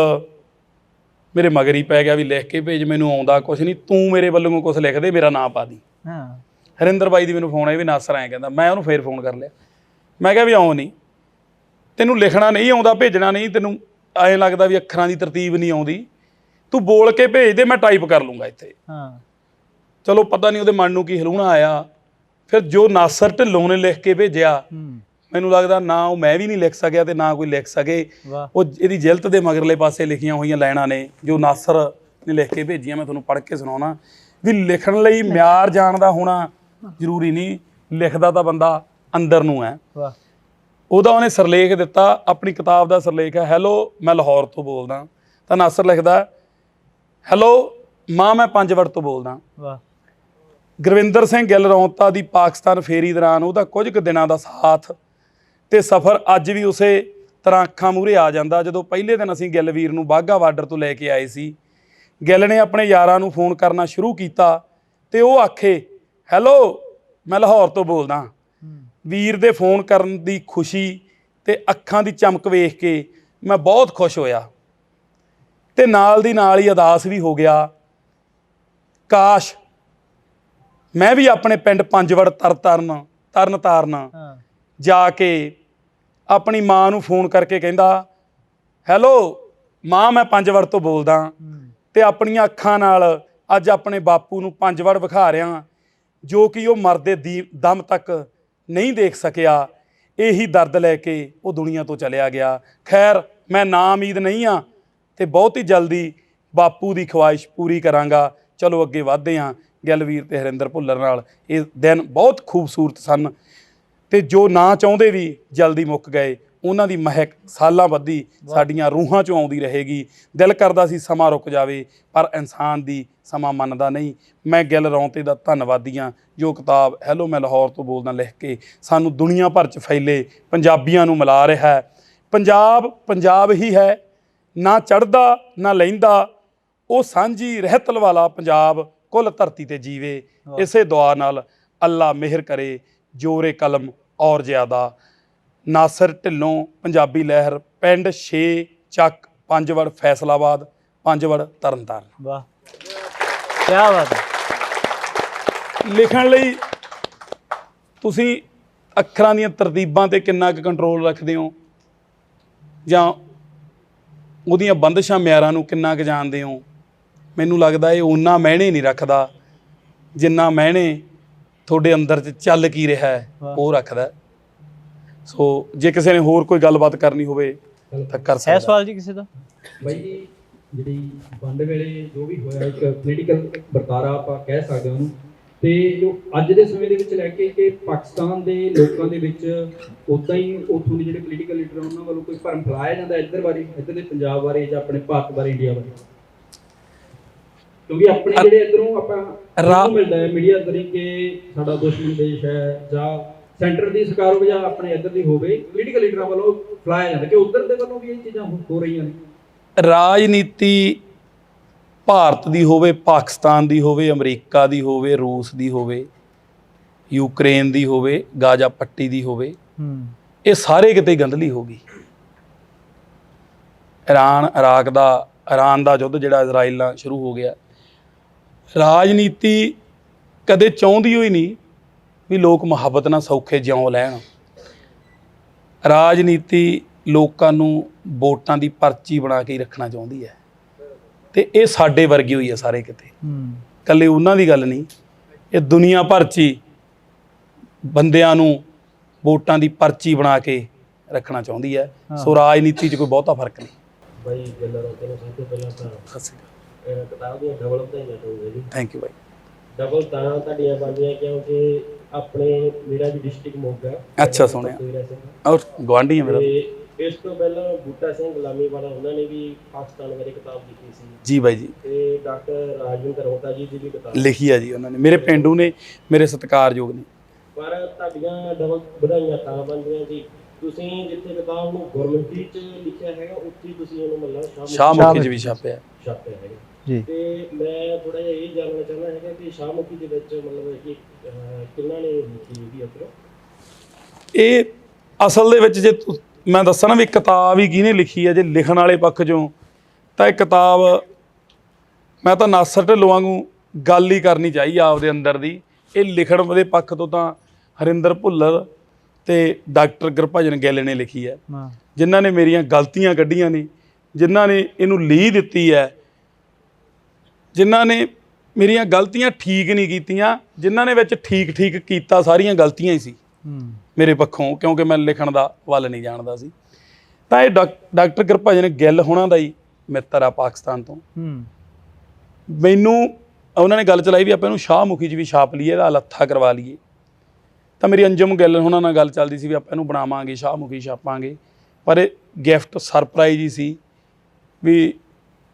ਮੇਰੇ ਮਗਰ ਹੀ ਪੈ ਗਿਆ ਵੀ ਲਿਖ ਕੇ ਭੇਜ ਮੈਨੂੰ ਆਉਂਦਾ ਕੁਝ ਨਹੀਂ ਤੂੰ ਮੇਰੇ ਵੱਲੋਂ ਕੁਝ ਲਿਖ ਦੇ ਮੇਰਾ ਨਾਂ ਪਾ ਦੀ। ਹਾਂ। ਹਰਿੰਦਰ ਬਾਈ ਦੀ ਮੈਨੂੰ ਫੋਨ ਆਇਆ ਵੀ ਨਾਸਰ ਆਇਆ ਕਹਿੰਦਾ ਮੈਂ ਉਹਨੂੰ ਫੇਰ ਫੋਨ ਕਰ ਲਿਆ। ਮੈਂ ਕਿਹਾ ਵੀ ਆਉਂ ਨਹੀਂ। ਤੈਨੂੰ ਲਿਖਣਾ ਨਹੀਂ ਆਉਂਦਾ ਭੇਜਣਾ ਨਹੀਂ ਤੈਨੂੰ ਐਂ ਲੱਗਦਾ ਵੀ ਅੱਖਰਾਂ ਦੀ ਤਰਤੀਬ ਨਹੀਂ ਆਉਂਦੀ। ਤੂੰ ਬੋਲ ਕੇ ਭੇਜ ਦੇ ਮੈਂ ਟਾਈਪ ਕਰ ਲੂੰਗਾ ਇੱਥੇ। ਹਾਂ। ਚਲੋ ਪਤਾ ਨਹੀਂ ਉਹਦੇ ਮਨ ਨੂੰ ਕੀ ਹਲੂਣਾ ਆਇਆ। ਫਿਰ ਜੋ ਨਾਸਰ ਢਿੱਲੋਂ ਨੇ ਲਿਖ ਕੇ ਭੇਜਿਆ ਮੈਨੂੰ ਲੱਗਦਾ ਨਾ ਉਹ ਮੈਂ ਵੀ ਨਹੀਂ ਲਿਖ ਸਕਿਆ ਤੇ ਨਾ ਕੋਈ ਲਿਖ ਸਕੇ। ਉਹ ਇਹਦੀ ਜਿਲਤ ਦੇ ਮਗਰਲੇ ਪਾਸੇ ਲਿਖੀਆਂ ਹੋਈਆਂ ਲਾਈਨਾਂ ਨੇ ਜੋ ਨਾਸਰ ਨੇ ਲਿਖ ਕੇ ਭੇਜੀਆਂ ਮੈਂ ਤੁਹਾਨੂੰ ਪੜ੍ਹ ਕੇ ਸੁਣਾਉਣਾ। ਵੀ ਲਿਖਣ ਲਈ ਮਿਆਰ ਜਾਣਦਾ ਹੋਣਾ ਜ਼ਰੂਰੀ ਨਹੀਂ। ਲਿਖਦਾ ਤਾਂ ਬੰਦਾ ਅੰਦਰ ਨੂੰ ਹੈ। ਵਾਹ। ਉਹਦਾ ਉਹਨੇ ਸਰਲੇਖ ਦਿੱਤਾ ਆਪਣੀ ਕਿਤਾਬ ਦਾ ਸਰਲੇਖ ਹੈ ਹੈਲੋ ਮੈਂ ਲਾਹੌਰ ਤੋਂ ਬੋਲਦਾ ਤਾਂ ਨਾਸਰ ਲਿਖਦਾ ਹੈਲੋ ਮਾਂ ਮੈਂ ਪੰਜ ਵੜ ਤੋਂ ਬੋਲਦਾ ਵਾਹ। ਗੁਰਵਿੰਦਰ ਸਿੰਘ ਗਿੱਲ ਰੌਂਤਾ ਦੀ ਪਾਕਿਸਤਾਨ ਫੇਰੀ ਦੌਰਾਨ ਉਹਦਾ ਕੁਝ ਕੁ ਦਿਨਾਂ ਦਾ ਸਾਥ ਤੇ ਸਫ਼ਰ ਅੱਜ ਵੀ ਉਸੇ ਤਰ੍ਹਾਂ ਅੱਖਾਂ ਮੂਹਰੇ ਆ ਜਾਂਦਾ। ਜਦੋਂ ਪਹਿਲੇ ਦਿਨ ਅਸੀਂ ਗਿੱਲ ਵੀਰ ਨੂੰ ਬਾਘਾ ਬਾਰਡਰ ਤੋਂ ਲੈ ਕੇ ਆਏ ਸੀ ਗਿੱਲ ਨੇ ਆਪਣੇ ਯਾਰਾਂ ਨੂੰ ਫੋਨ ਕਰਨਾ ਸ਼ੁਰੂ ਕੀਤਾ ਤੇ ਉਹ ਆਖੇ ਹੈਲੋ ਮੈਂ ਲਾਹੌਰ ਤੋਂ ਬੋਲਦਾ ਵੀਰ ਦੇ ਫੋਨ ਕਰਨ ਦੀ ਖੁਸ਼ੀ ਤੇ ਅੱਖਾਂ ਦੀ ਚਮਕ ਵੇਖ ਕੇ ਮੈਂ ਬਹੁਤ ਖੁਸ਼ ਹੋਇਆ। ਤੇ ਨਾਲ ਦੀ ਨਾਲ ਹੀ ਅਦਾਸ ਵੀ ਹੋ ਗਿਆ। ਕਾਸ਼ ਮੈਂ ਵੀ ਆਪਣੇ ਪਿੰਡ ਪੰਜਵੜ ਤਰਤਰਨ ਤਰਨ ਤਾਰਨ ਜਾ ਕੇ ਆਪਣੀ ਮਾਂ ਨੂੰ ਫੋਨ ਕਰਕੇ ਕਹਿੰਦਾ ਹੈਲੋ ਮਾਂ ਮੈਂ ਪੰਜਵੜ ਤੋਂ ਬੋਲਦਾ। ਤੇ ਆਪਣੀਆਂ ਅੱਖਾਂ ਨਾਲ ਅੱਜ ਆਪਣੇ ਬਾਪੂ ਨੂੰ ਪੰਜਵੜ ਵਿਖਾ ਰਿਹਾ ਜੋ ਕਿ ਉਹ ਮਰਦੇ ਦੀ ਦਮ ਤੱਕ ਨਹੀਂ ਦੇਖ ਸਕਿਆ, ਇਹੀ ਦਰਦ ਲੈ ਕੇ ਉਹ ਦੁਨੀਆ ਤੋਂ ਚਲਿਆ ਗਿਆ। ਖੈਰ, ਮੈਂ ਨਾ ਉਮੀਦ ਨਹੀਂ ਆ ਤੇ ਬਹੁਤ ਹੀ ਜਲਦੀ ਬਾਪੂ ਦੀ ਖੁਆਇਸ਼ ਪੂਰੀ ਕਰਾਂਗਾ। ਚਲੋ ਅੱਗੇ ਵਧਦੇ ਹਾਂ ਗਿਲਵੀਰ ਤੇ ਹਰਿੰਦਰ ਭੁੱਲਰ ਨਾਲ। ਇਹ ਦਿਨ ਬਹੁਤ ਖੂਬਸੂਰਤ ਸਨ ਤੇ ਜੋ ਨਾ ਚਾਹੁੰਦੇ ਵੀ ਜਲਦੀ ਮੁੱਕ ਗਏ। ਉਹਨਾਂ ਦੀ ਮਹਿਕ ਸਾਲਾਂ ਬੱਧੀ ਸਾਡੀਆਂ ਰੂਹਾਂ 'ਚੋਂ ਆਉਂਦੀ ਰਹੇਗੀ। ਦਿਲ ਕਰਦਾ ਸੀ ਸਮਾਂ ਰੁਕ ਜਾਵੇ ਪਰ ਇਨਸਾਨ ਦੀ ਸਮਾਂ ਮੰਨਦਾ ਨਹੀਂ। ਮੈਂ ਗਿੱਲ ਰੌਂਤੇ ਦਾ ਧੰਨਵਾਦੀ ਹਾਂ ਜੋ ਕਿਤਾਬ ਹੈਲੋ ਮੈਂ ਲਾਹੌਰ ਤੋਂ ਬੋਲਦਾ ਲਿਖ ਕੇ ਸਾਨੂੰ ਦੁਨੀਆ ਭਰ 'ਚ ਫੈਲੇ ਪੰਜਾਬੀਆਂ ਨੂੰ ਮਿਲਾ ਰਿਹਾ ਹੈ। ਪੰਜਾਬ ਪੰਜਾਬ ਹੀ ਹੈ ਨਾ ਚੜਦਾ ਨਾ ਲੈਂਦਾ। ਉਹ ਸਾਂਝੀ ਰਹਿਤਲ ਵਾਲਾ ਪੰਜਾਬ ਕੁੱਲ ਧਰਤੀ ਤੇ ਜੀਵੇ। ਇਸੇ ਦੁਆ ਨਾਲ ਅੱਲਾ ਮਿਹਰ ਕਰੇ ਜੋਰੇ ਕਲਮ ਔਰ ਜ਼ਿਆਦਾ। ਨਾਸਰ ਢਿੱਲੋਂ ਪੰਜਾਬੀ ਲਹਿਰ ਪਿੰਡ 6 ਚੱਕ ਪੰਜਵੜ ਫੈਸਲਾਬਾਦ ਪੰਜਵੜ ਤਰਨਤਾਰਨ। ਵਾਹ। ਕੀ ਬਾਤ ਹੈ। ਲਿਖਣ ਲਈ ਤੁਸੀਂ ਅੱਖਰਾਂ ਦੀਆਂ ਤਰਤੀਬਾਂ ਤੇ ਕਿੰਨਾ ਕੁ ਕੰਟਰੋਲ ਰੱਖਦੇ ਹੋ? ਜਾਂ ਉਹਦੀਆਂ ਬੰਦਸ਼ਾਂ ਮਿਆਰਾਂ ਨੂੰ ਕਿੰਨਾ ਕੁ ਜਾਣਦੇ ਹੋ? ਮੈਨੂੰ ਲੱਗਦਾ ਇਹ ਓਨਾ ਮਹਿਣੇ ਨਹੀਂ ਰੱਖਦਾ ਜਿੰਨਾ ਮਹਿਣੇ ਤੁਹਾਡੇ ਅੰਦਰ 'ਚ ਚੱਲ ਕੀ ਰਿਹਾ ਉਹ ਰੱਖਦਾ। ਸੋ ਜੇ ਕਿਸੇ ਨੇ ਹੋਰ ਕੋਈ ਗੱਲਬਾਤ ਕਰਨੀ ਹੋਵੇ ਤਾਂ ਕਰ ਹੈ ਸਕਦਾ ਸਵਾਲ ਜੀ ਕਿਸੇ ਦਾ? ਬਾਈ ਜੀ ਜਿਹੜੀ ਵੰਡ ਵੇਲੇ ਜੋ ਵੀ ਹੋਇਆ ਇੱਕ ਪੋਲੀਟੀਕਲ ਵਰਤਾਰਾ ਆਪਾਂ ਕਹਿ ਸਕਦੇ ਹਾਂ ਉਹਨੂੰ। ਤੇ ਜੋ ਅੱਜ ਦੇ ਸਮੇਂ ਦੇ ਵਿੱਚ ਲੈ ਕੇ ਕਿ ਪਾਕਿਸਤਾਨ ਦੇ ਲੋਕਾਂ ਦੇ ਵਿੱਚ ਉਦਾਂ ਹੀ ਉੱਥੋਂ ਦੇ ਜਿਹੜੇ ਪੋਲੀਟੀਕਲ ਲੀਡਰ ਉਹਨਾਂ ਵੱਲੋਂ ਕੋਈ ਭਰਮ ਫੈਲਾਇਆ ਜਾਂਦਾ ਇੱਧਰ ਬਾਰੇ ਇੱਧਰ ਦੇ ਪੰਜਾਬ ਬਾਰੇ ਜਾਂ ਆਪਣੇ ਭਾਰਤ ਬਾਰੇ ਇੰਡੀਆ ਬਾਰੇ? ਕਿਉਂਕਿ ਆਪਣੇ ਜਿਹੜੇ ਇੱਧਰੋਂ ਆਪਾਂ ਰਾ- ਨੂੰ ਮਿਲਦਾ ਹੈ ਮੀਡੀਆ ਤਰੀਕੇ ਸਾਡਾ ਦੁਸ਼ਮਣ ਦੇਸ਼ ਹੈ ਜਾਂ ਸੈਂਟਰ ਦੀ ਸਰਕਾਰ ਹੋਵੇ ਜਾਂ ਆਪਣੇ ਇੱਧਰ ਦੀ ਹੋਵੇ ਪੋਲੀਟੀਕਲ ਲੀਡਰਾਂ ਵੱਲੋਂ ਫੈਲਾਇਆ ਜਾਂਦਾ ਕਿ ਉਧਰ ਦੇ ਵੱਲੋਂ ਵੀ ਇਹ ਚੀਜ਼ਾਂ ਹੋ ਰਹੀਆਂ ਨੇ? ਰਾਜਨੀਤੀ ਭਾਰਤ ਦੀ ਹੋਵੇ ਪਾਕਿਸਤਾਨ ਦੀ ਹੋਵੇ ਅਮਰੀਕਾ ਦੀ ਹੋਵੇ ਰੂਸ ਦੀ ਹੋਵੇ ਯੂਕਰੇਨ ਦੀ ਹੋਵੇ ਗਾਜ਼ਾ ਪੱਟੀ ਦੀ ਹੋਵੇ ਹੂੰ। ਇਹ ਸਾਰੇ ਕਿਤੇ ਗੰਦਲੀ ਹੋ ਗਈ। ਇਰਾਨ ਇਰਾਕ ਦਾ ਇਰਾਨ ਦਾ ਯੁੱਧ ਜਿਹੜਾ ਇਜ਼ਰਾਈਲ ਨਾਲ ਸ਼ੁਰੂ ਹੋ ਗਿਆ। ਰਾਜਨੀਤੀ ਕਦੇ ਚਾਹੁੰਦੀ ਹੋਈ ਨਹੀਂ ਵੀ ਲੋਕ ਮੁਹੱਬਤ ਨਾਲ ਸੌਖੇ ਜਿਉਂ ਲੈਣ। ਰਾਜਨੀਤੀ ਲੋਕਾਂ ਨੂੰ ਵੋਟਾਂ ਦੀ ਪਰਚੀ ਬਣਾ ਕੇ ਹੀ ਰੱਖਣਾ ਚਾਹੁੰਦੀ ਹੈ। ਤੇ ਇਹ ਸਾਡੇ ਵਰਗੀ ਹੋਈ ਹੈ ਸਾਰੇ ਕਿਤੇ। ਹੂੰ। ਕੱਲੇ ਉਹਨਾਂ ਦੀ ਗੱਲ ਨਹੀਂ। ਇਹ ਦੁਨੀਆ ਭਰ 'ਚ ਹੀ ਬੰਦਿਆਂ ਨੂੰ ਵੋਟਾਂ ਦੀ ਪਰਚੀ ਬਣਾ ਕੇ ਰੱਖਣਾ ਚਾਹੁੰਦੀ ਹੈ। ਸੋ ਰਾਜਨੀਤੀ 'ਚ ਕੋਈ ਬਹੁਤਾ ਫ਼ਰਕ ਨਹੀਂ। ਬਾਈ ਗੱਲਾਂ ਰੋਕੇ ਨੂੰ ਸਭ ਤੋਂ ਪਹਿਲਾਂ ਤਾਂ ਅਹ, ਕਿਤਾਬ ਦੀਆਂ ਡਬਲ ਵਧਾਈਆਂ ਦਊਂਗਾ ਜੀ ਥੈਂਕ ਯੂ ਬਾਈ। ਡਬਲ ਤਾਂ ਤੁਹਾਡੀਆਂ ਬਣਦੀਆਂ ਕਿਉਂਕਿ ਆਪਣੇ ਮੇਰਾ ਵੀ ਡਿਸਟ੍ਰਿਕਟ ਮੋਗਾ ਅੱਛਾ, ਸਿੰਘ। ਔਰ ਗਵਾਂਢੀ ਹੈ ਮੇਰਾ? ਤੇ ਇਸ ਤੋਂ ਪਹਿਲਾਂ ਬੂਟਾ ਸਿੰਘ ਗੁਲਾਮੀ ਵਾਲਾ ਉਹਨਾਂ ਨੇ ਵੀ ਪਾਕਿਸਤਾਨ ਬਾਰੇ ਕਿਤਾਬ ਲਿਖੀ ਸੀ। ਜੀ ਬਾਈ ਜੀ। ਤੇ ਡਾਕਟਰ ਰਾਜਵਿੰਦਰ ਹੋਤਾ ਜੀ ਦੀ ਵੀ ਕਿਤਾਬ ਲਿਖੀ ਹੈ ਜੀ ਉਹਨਾਂ ਨੇ। ਮੇਰੇ ਪਿੰਡੂ ਨੇ ਮੇਰੇ ਸਤਿਕਾਰਯੋਗ ਨੇ। ਪਰ ਤੁਹਾਡੀਆਂ ਡਬਲ ਵਧਾਈਆਂ ਤਾਂ ਬਣਦੀਆਂ ਜੀ। ਤੁਸੀਂ ਜਿੱਥੇ ਕਿਤਾਬ ਨੂੰ ਗੁਰਮੁਖੀ ਚ ਲਿਖਿਆ ਹੈਗਾ ਉੱਥੇ ਤੁਸੀਂ ਉਹਨੂੰ ਮਤਲਬ ਸ਼ਾਹਮੁਖੀ 'ਚ ਵੀ ਛਾਪਿਆ। ਛਾਪਿਆ ਹੈਗਾ। ਜੀ। ਤੇ ਮੈਂ ਥੋੜਾ ਜਿਹਾ ਇਹ ਜਾਣਨਾ ਚਾਹੁੰਦਾ ਹੈਗਾ ਕਿ ਸ਼ਾਹਮੁਖੀ ਦੇ ਵਿੱਚ ਮਤਲਬ ਕਿ ਅਹ, ਕਿੰਨਾ ਨੇ ਲਿਖੀ ਹੈਗੀ ਅਸਰ ਇਹ ਅਸਲ ਦੇ ਵਿੱਚ ਜੇ ਤੁ- ਮੈਂ ਦੱਸਾਂ ਨਾ ਵੀ ਕਿਤਾਬ ਹੀ ਕਿਹਨੇ ਲਿਖੀ ਹੈ ਜੇ ਲਿਖਣ ਵਾਲੇ ਪੱਖ 'ਚੋਂ ਤਾਂ ਇਹ ਕਿਤਾਬ ਮੈਂ ਤਾਂ ਨਾਸਰ ਢਿੱਲੋਂ ਵਾਂਗੂ ਗੱਲ ਹੀ ਕਰਨੀ ਚਾਹੀ ਆਪਦੇ ਅੰਦਰ ਦੀ। ਇਹ ਲਿਖਣ ਦੇ ਪੱਖ ਤੋਂ ਤਾਂ ਹਰਿੰਦਰ ਭੁੱਲਰ ਤੇ ਡਾਕਟਰ ਗੁਰਭਜਨ ਗਿੱਲ ਨੇ ਲਿਖੀ ਹੈ ਹਾਂ। ਜਿਨ੍ਹਾਂ ਨੇ ਮੇਰੀਆਂ ਗਲਤੀਆਂ ਕੱਢੀਆਂ ਨੇ ਜਿਨ੍ਹਾਂ ਨੇ ਇਹਨੂੰ ਲੀਹ ਦਿੱਤੀ ਹੈ ਜਿਨ੍ਹਾਂ ਨੇ ਮੇਰੀਆਂ ਗਲਤੀਆਂ ਠੀਕ ਨਹੀਂ ਕੀਤੀਆਂ ਜਿਨ੍ਹਾਂ ਨੇ ਵਿੱਚ ਠੀਕ ਠੀਕ ਕੀਤਾ ਸਾਰੀਆਂ ਗਲਤੀਆਂ ਹੀ ਸੀ। ਮੇਰੇ ਪੱਖੋਂ ਕਿਉਂਕਿ ਮੈਂ ਲਿਖਣ ਦਾ ਵੱਲ ਨਹੀਂ ਜਾਣਦਾ ਸੀ। ਤਾਂ ਇਹ ਡਾਕ- ਡਾਕਟਰ ਗੁਰਭਜਨ ਗਿੱਲ ਹੋਣਾ ਦਾ ਹੀ ਮਿੱਤਰ ਆ ਪਾਕਿਸਤਾਨ ਤੋਂ। ਮੈਨੂੰ ਉਹਨਾਂ ਨੇ ਗੱਲ ਚਲਾਈ ਵੀ ਆਪਾਂ ਇਹਨੂੰ ਸ਼ਾਹਮੁਖੀ 'ਚ ਵੀ ਛਾਪ ਲਈਏ ਇਹਦਾ ਲੱਥਾ ਕਰਵਾ ਲਈਏ। ਤਾਂ ਮੇਰੀ ਅੰਜਮ ਗਿੱਲ ਉਹਨਾਂ ਨਾਲ ਗੱਲ ਚੱਲਦੀ ਸੀ ਵੀ ਆਪਾਂ ਇਹਨੂੰ ਬਣਾਵਾਂਗੇ ਸ਼ਾਹਮੁਖੀ ਛਾਪਾਂਗੇ। ਪਰ ਇਹ ਗਿਫਟ ਸਰਪ੍ਰਾਈਜ਼ ਹੀ ਸੀ ਵੀ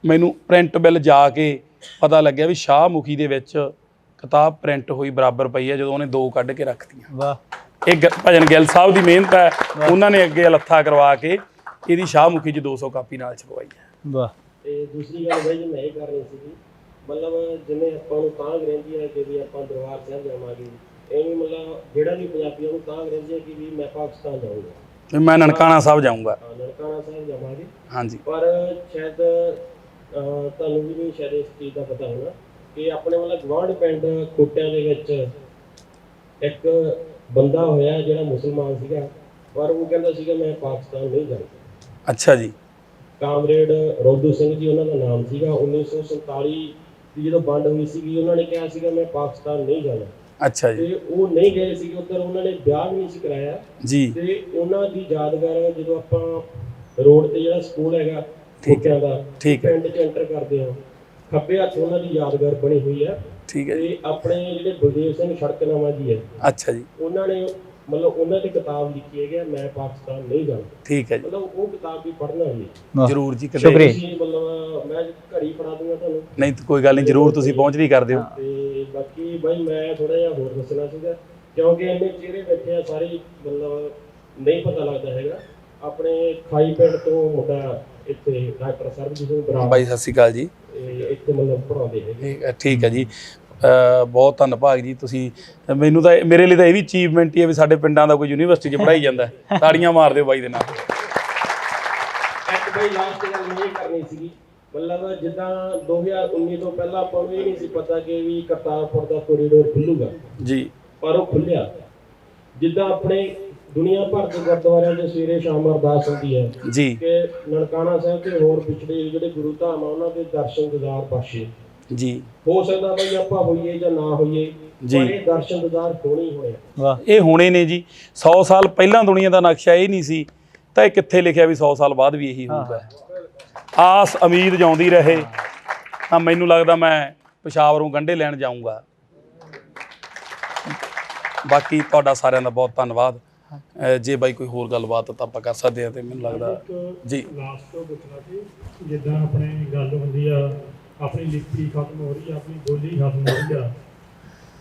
ਮੈਨੂੰ ਪ੍ਰਿੰਟ ਬਿੱਲ ਜਾ ਕੇ ਪਤਾ ਲੱਗਿਆ ਵੀ ਸ਼ਾਹਮੁਖੀ ਦੇ ਵਿੱਚ ਕਿਤਾਬ ਪ੍ਰਿੰਟ ਹੋਈ ਬਰਾਬਰ ਪਈ ਹੈ ਜਦੋਂ ਉਹਨੇ ਦੋ ਕੱਢ ਕੇ ਰੱਖਤੀਆਂ। ਵਾਹ। ਇਹ ਭਜਨ ਗਿੱਲ ਸਾਹਿਬ ਦੀ ਮਿਹਨਤ ਹੈ ਉਹਨਾਂ ਨੇ ਅੱਗੇ ਲੱਥਾ ਕਰਵਾ ਕੇ ਇਹਦੀ ਸ਼ਾਹਮੁਖੀ 'ਚ 200 ਕਾਪੀ ਨਾਲ ਛਪਵਾਈ ਹੈ। ਵਾਹ। ਤੇ ਦੂਸਰੀ ਗੱਲ ਬਾਈ ਜੀ ਮੈਂ ਇਹ ਕਰ ਰਹੀ ਸੀ ਮਤਲਬ ਜਿਵੇਂ ਆਪਾਂ ਨੂੰ ਤਾਂ ਰਹਿੰਦੀ ਹੈ ਕਿ ਵੀ ਆਪਾਂ ਦਰਬਾਰ ਸਾਹਿਬ ਜਾਵਾਂਗੇ ਐਵੇਂ ਮਤਲਬ ਜਿਹੜਾ ਵੀ ਪੰਜਾਬੀਆਂ ਨੂੰ ਤਾਂ ਰਹਿੰਦੀ ਹੈ ਕਿ ਵੀ ਮੈਂ ਪਾਕਿਸਤਾਨ ਜਾਊਂਗਾ। ਮੈਂ ਨਨਕਾਣਾ ਸਾਹਿਬ ਜਾਊਂਗਾ। ਨਨਕਾਣਾ ਸਾਹਿਬ ਜਾਵਾਂਗੇ। ਹਾਂਜੀ। ਪਰ ਸ਼ਾਇਦ ਅਹ, ਤੁਹਾਨੂੰ ਵੀ ਨਹੀਂ ਸ਼ਾਇਦ ਇਸ ਚੀਜ਼ ਦਾ ਪਤਾ ਹੋਣਾ ਕਿ ਆਪਣੇ ਮਤਲਬ ਗਵਾਂਢ ਪਿੰਡ ਕੋਟਿਆਂ ਦੇ ਵਿੱਚ ਇੱਕ ਬੰਦਾ ਹੋਇਆ ਜਿਹੜਾ ਮੁਸਲਮਾਨ ਸੀਗਾ ਪਰ ਉਹ ਕਹਿੰਦਾ ਸੀਗਾ ਮੈਂ ਪਾਕਿਸਤਾਨ ਨਹੀਂ ਜਾਣਾ ਅੱਛਾ ਜੀ। ਕਾਮਰੇਡ ਰੋਦੂ ਸਿੰਘ ਜੀ ਉਹਨਾਂ ਦਾ ਨਾਮ ਸੀਗਾ। 1947 ਦੀ ਜਦੋਂ ਵੰਡ ਹੋਈ ਸੀਗੀ ਉਹਨਾਂ ਨੇ ਕਿਹਾ ਸੀਗਾ ਮੈਂ ਪਾਕਿਸਤਾਨ ਨਹੀਂ ਜਾਣਾ ਅੱਛਾ ਜੀ। ਤੇ ਉਹ ਨਹੀਂ ਗਏ ਸੀਗੇ ਉੱਧਰ ਉਹਨਾਂ ਨੇ ਵਿਆਹ ਵੀ ਨਹੀਂ ਸੀ ਕਰਾਇਆ। ਜੀ। ਤੇ ਉਹਨਾਂ ਦੀ ਯਾਦਗਾਰ ਜਦੋਂ ਆਪਾਂ ਰੋਡ ਤੇ ਜਿਹੜਾ ਸਕੂਲ ਹੈਗਾ ਠੀਕ ਹੈ। ਦਾ ਠੀਕ ਹੈ। ਪਿੰਡ ਚ ਐਂਟਰ ਕਰਦੇ ਹਾਂ ਖੱਬੇ ਹੱਥ ਉਹਨਾਂ ਦੀ ਯਾਦਗਾਰ ਬਣੀ ਹੋਈ ਹੈ। ਠੀਕ ਹੈ ਤੇ ਆਪਣੇ ਜਿਹੜੇ ਬਲਦੇਵ ਸਿੰਘ ਸੜਕਨਾਮਾ ਜੀ ਹੈ। ਅੱਛਾ ਜੀ। ਉਹਨਾਂ ਨੇ ਮਤਲਬ ਉਹਨਾਂ ਦੀ ਕਿਤਾਬ ਲਿਖੀ ਹੈਗੀ ਹੈ, ਮੈਂ ਪਾਕਿਸਤਾਨ ਨਹੀਂ ਜਾਣਾ। ਠੀਕ ਹੈ ਜੀ। ਮਤਲਬ ਉਹ ਕਿਤਾਬ ਵੀ ਪੜ੍ਹਨਾ ਵਾਹ। ਜਰੂਰ ਜੀ ਕਦੇ ਸ਼ੁਕਰੀਆ। ਮਤਲਬ ਮੈਂ ਘਰੀ ਪੜਾ ਦੂੰਗਾ ਤੁਹਾਨੂੰ। ਨਹੀਂ ਕੋਈ ਗੱਲ ਨਹੀਂ ਜਰੂਰ ਤੁਸੀਂ ਪਹੁੰਚ ਵੀ ਕਰ ਦਿਓ। ਤੇ ਬਾਕੀ ਬਾਈ ਮੈਂ ਥੋੜਾ ਜਿਹਾ ਹੋਰ ਦੱਸਣਾ ਸੀਗਾ। ਕਿਉਂਕਿ ਇੰਨੇ ਚਿਹਰੇ ਬੈਠੇ ਆ ਸਾਰੇ ਹੀ ਮਤਲਬ ਨਹੀਂ ਪਤਾ ਲੱਗਦਾ ਹੈਗਾ। ਆਪਣੇ ਖਾਈ ਪਿੰਡ ਤੋਂ ਮੁੰਡਾ ਇੱਥੇ ਡਾਕਟਰ ਸਰਬਜੀਤ ਸਿੰਘ ਬਰਾੜ ਬਾਈ ਸਤਿ ਸ਼੍ਰੀ ਅਕਾਲ ਜੀ। ਇਹ ਇੱਥੇ ਮਤਲਬ ਪੜਾਉਂਦੇ ਹੈਗੇ। ਠੀਕ ਹੈ ਠੀਕ ਹੈ ਜੀ। ਅ, ਬਹੁਤ ਧੰਨਵਾਦ ਜੀ ਤੁਸੀਂ। ਮੈਨੂੰ ਤਾਂ ਮੇਰੇ ਲਈ ਤਾਂ ਇਹ ਵੀ ਅਚੀਵਮੈਂਟ ਹੀ ਹੈ ਵੀ ਸਾਡੇ ਪਿੰਡਾਂ ਦਾ ਕੋਈ ਯੂਨੀਵਰਸਿਟੀ 'ਚ ਪੜ੍ਹਾਈ ਜਾਂਦਾ ਹੈ। ਤਾੜੀਆਂ ਮਾਰ ਦਿਓ ਬਾਈ ਦੇ ਨਾਲ। ਇੱਕ ਬਾਈ ਲਾਸਟ ਗੱਲ ਮੈਂ ਇਹ ਕਰਨੀ ਸੀਗੀ। ਮਤਲਬ ਜਿੱਦਾਂ 2019 ਤੋਂ ਪਹਿਲਾਂ ਆਪਾਂ ਨੂੰ ਇਹ ਨਹੀਂ ਸੀ ਪਤਾ ਕਿ ਵੀ ਕਰਤਾਰਪੁਰ ਦਾ ਕੋਰੀਡੋਰ ਖੁੱਲੂਗਾ। ਜੀ। ਪਰ ਉਹ ਖੁੱਲਿਆ। ਜਿੱਦਾਂ ਆਪਣੇ ਦੁਨੀਆ ਭਰ ਦੇ ਗੁਰਦੁਆਰਿਆਂ 'ਚ ਸਵੇਰੇ ਸ਼ਾਮ ਅਰਦਾਸ ਹੁੰਦੀ ਹੈ ਜੀ। ਕਿ ਨਨਕਾਣਾ ਸਾਹਿਬ ਤੇ ਹੋਰ ਪਿਛੜੇ ਜਿਹੜੇ ਗੁਰੂ ਧਾਮ ਆ ਉਹਨਾਂ ਦੇ ਦਰਸ਼ਨ ਦਿਦਾਰ ਪਾਸ਼ੇ ਜੀ। ਹੋ ਸਕਦਾ ਬਈ ਆਪਾਂ ਹੋਈਏ ਜਾਂ ਨਾ ਹੋਈਏ ਜੀ। ਪਰ ਇਹ ਦਰਸ਼ਨ ਦਿਦਾਰ ਹੋਣੇ ਹੀ ਹੋਣੇ ਆ। ਵਾਹ ਇਹ ਹੋਣੇ ਨੇ ਜੀ। 100 ਸਾਲ ਪਹਿਲਾਂ ਦੁਨੀਆ ਦਾ ਨਕਸ਼ਾ ਇਹ ਨਹੀਂ ਸੀ ਤਾਂ ਇਹ ਕਿੱਥੇ ਲਿਖਿਆ ਵੀ 100 ਸਾਲ ਬਾਅਦ ਵੀ ਇਹੀ ਹੋਊਗਾ ਆਸ ਉਮੀਦ ਜਾਉਂਦੀ ਰਹੇ ਤਾਂ ਮੈਨੂੰ ਲੱਗਦਾ ਮੈਂ ਪਿਸ਼ਾਵਰੋਂ ਗੰਢੇ ਲੈਣ ਜਾਊਂਗਾ। ਬਾਕੀ ਤੁਹਾਡਾ ਸਾਰਿਆਂ ਦਾ ਬਹੁਤ ਧੰਨਵਾਦ। ਜੇ ਬਾਈ ਕੋਈ ਹੋਰ ਗੱਲਬਾਤ ਤਾਂ ਆਪਾਂ ਕਰ ਸਕਦੇ ਹਾਂ ਤੇ ਮੈਨੂੰ ਲੱਗਦਾ ਜੀ। ਲਾਸਟ ਤੋਂ ਪੁੱਛਣਾ ਸੀ ਜਿੱਦਾਂ ਆਪਣੇ ਗੱਲ ਹੁੰਦੀ ਆ ਆਪਣੀ ਲਿਪੀ ਖਤਮ ਹੋ ਰਹੀ ਆ ਆਪਣੀ ਬੋਲੀ ਖਤਮ ਹੋ ਰਹੀ ਆ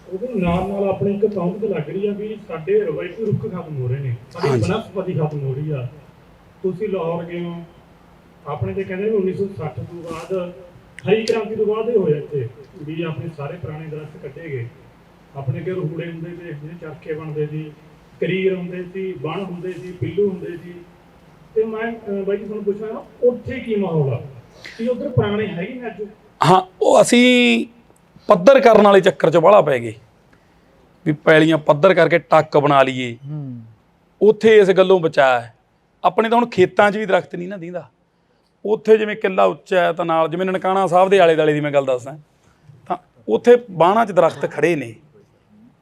ਉਹਦੇ ਨਾਲ ਨਾਲ ਆਪਣੀ ਇੱਕ ਤੌਂਕ ਲੱਗ ਰਹੀ ਆ ਵੀ ਸਾਡੇ ਰਵਾਇਤੀ ਰੁੱਖ ਖਤਮ ਹੋ ਰਹੇ ਨੇ ਸਾਡੀ ਹਾਂਜੀ। ਬਨਸਪਤੀ ਖਤਮ ਹੋ ਰਹੀ ਆ। ਤੁਸੀਂ ਲਾਹੌਰ ਗਏ ਹੋ ਆਪਣੇ ਤੇ ਕਹਿੰਦੇ ਵੀ 1960 ਤੋਂ ਬਾਅਦ ਹਰੀ ਕ੍ਰਾਂਤੀ ਤੋਂ ਬਾਅਦ ਇਹ ਹੋਇਆ ਇੱਥੇ ਵੀ ਆਪਣੇ ਸਾਰੇ ਪੁਰਾਣੇ ਦਰਖਤ ਕੱਟੇ ਗਏ। ਆਪਣੇ ਕੇ ਰੂੜੇ ਹੁੰਦੇ ਤੇ ਜਿਹੜੇ ਚਰਖੇ ਬਣਦੇ ਸੀ ਕਰੀਰ ਹੁੰਦੇ ਸੀ ਬਣ ਹੁੰਦੇ ਸੀ ਪਿੱਲੂ ਹੁੰਦੇ ਸੀ। ਤੇ ਮੈਂ ਬਾਈ ਜੀ ਤੁਹਾਨੂੰ ਪੁੱਛਣਾ ਉੱਥੇ ਕੀ ਮਾਹੌਲ ਆ? ਕੀ ਉਧਰ ਪੁਰਾਣੇ ਹੈਗੇ ਨੇ ਅੱਜ? ਹਾਂ ਉਹ ਅਸੀਂ ਪੱਧਰ ਕਰਨ ਵਾਲੇ ਚੱਕਰ 'ਚ ਬਾਹਲਾ ਪੈ ਗਏ। ਵੀ ਪੈਲੀਆਂ ਪੱਧਰ ਕਰਕੇ ਟੱਕ ਬਣਾ ਲਈਏ। ਹੂੰ। ਉੱਥੇ ਇਸ ਗੱਲੋਂ ਬਚਾ ਹੈ। ਆਪਣੇ ਤਾਂ ਹੁਣ ਖੇਤਾਂ 'ਚ ਵੀ ਦਰਖਤ ਨਹੀਂ ਨਾ ਦਿੰਦਾ। ਉੱਥੇ ਜਿਵੇਂ ਕਿੱਲਾ ਉੱਚਾ ਹੈ ਤਾਂ ਨਾਲ ਜਿਵੇਂ ਨਨਕਾਣਾ ਸਾਹਿਬ ਦੇ ਆਲੇ ਦੁਆਲੇ ਦੀ ਮੈਂ ਗੱਲ ਦੱਸਦਾ। ਤਾਂ ਉੱਥੇ ਬਾਣਾ 'ਚ ਦਰਖਤ ਖੜੇ ਨੇ।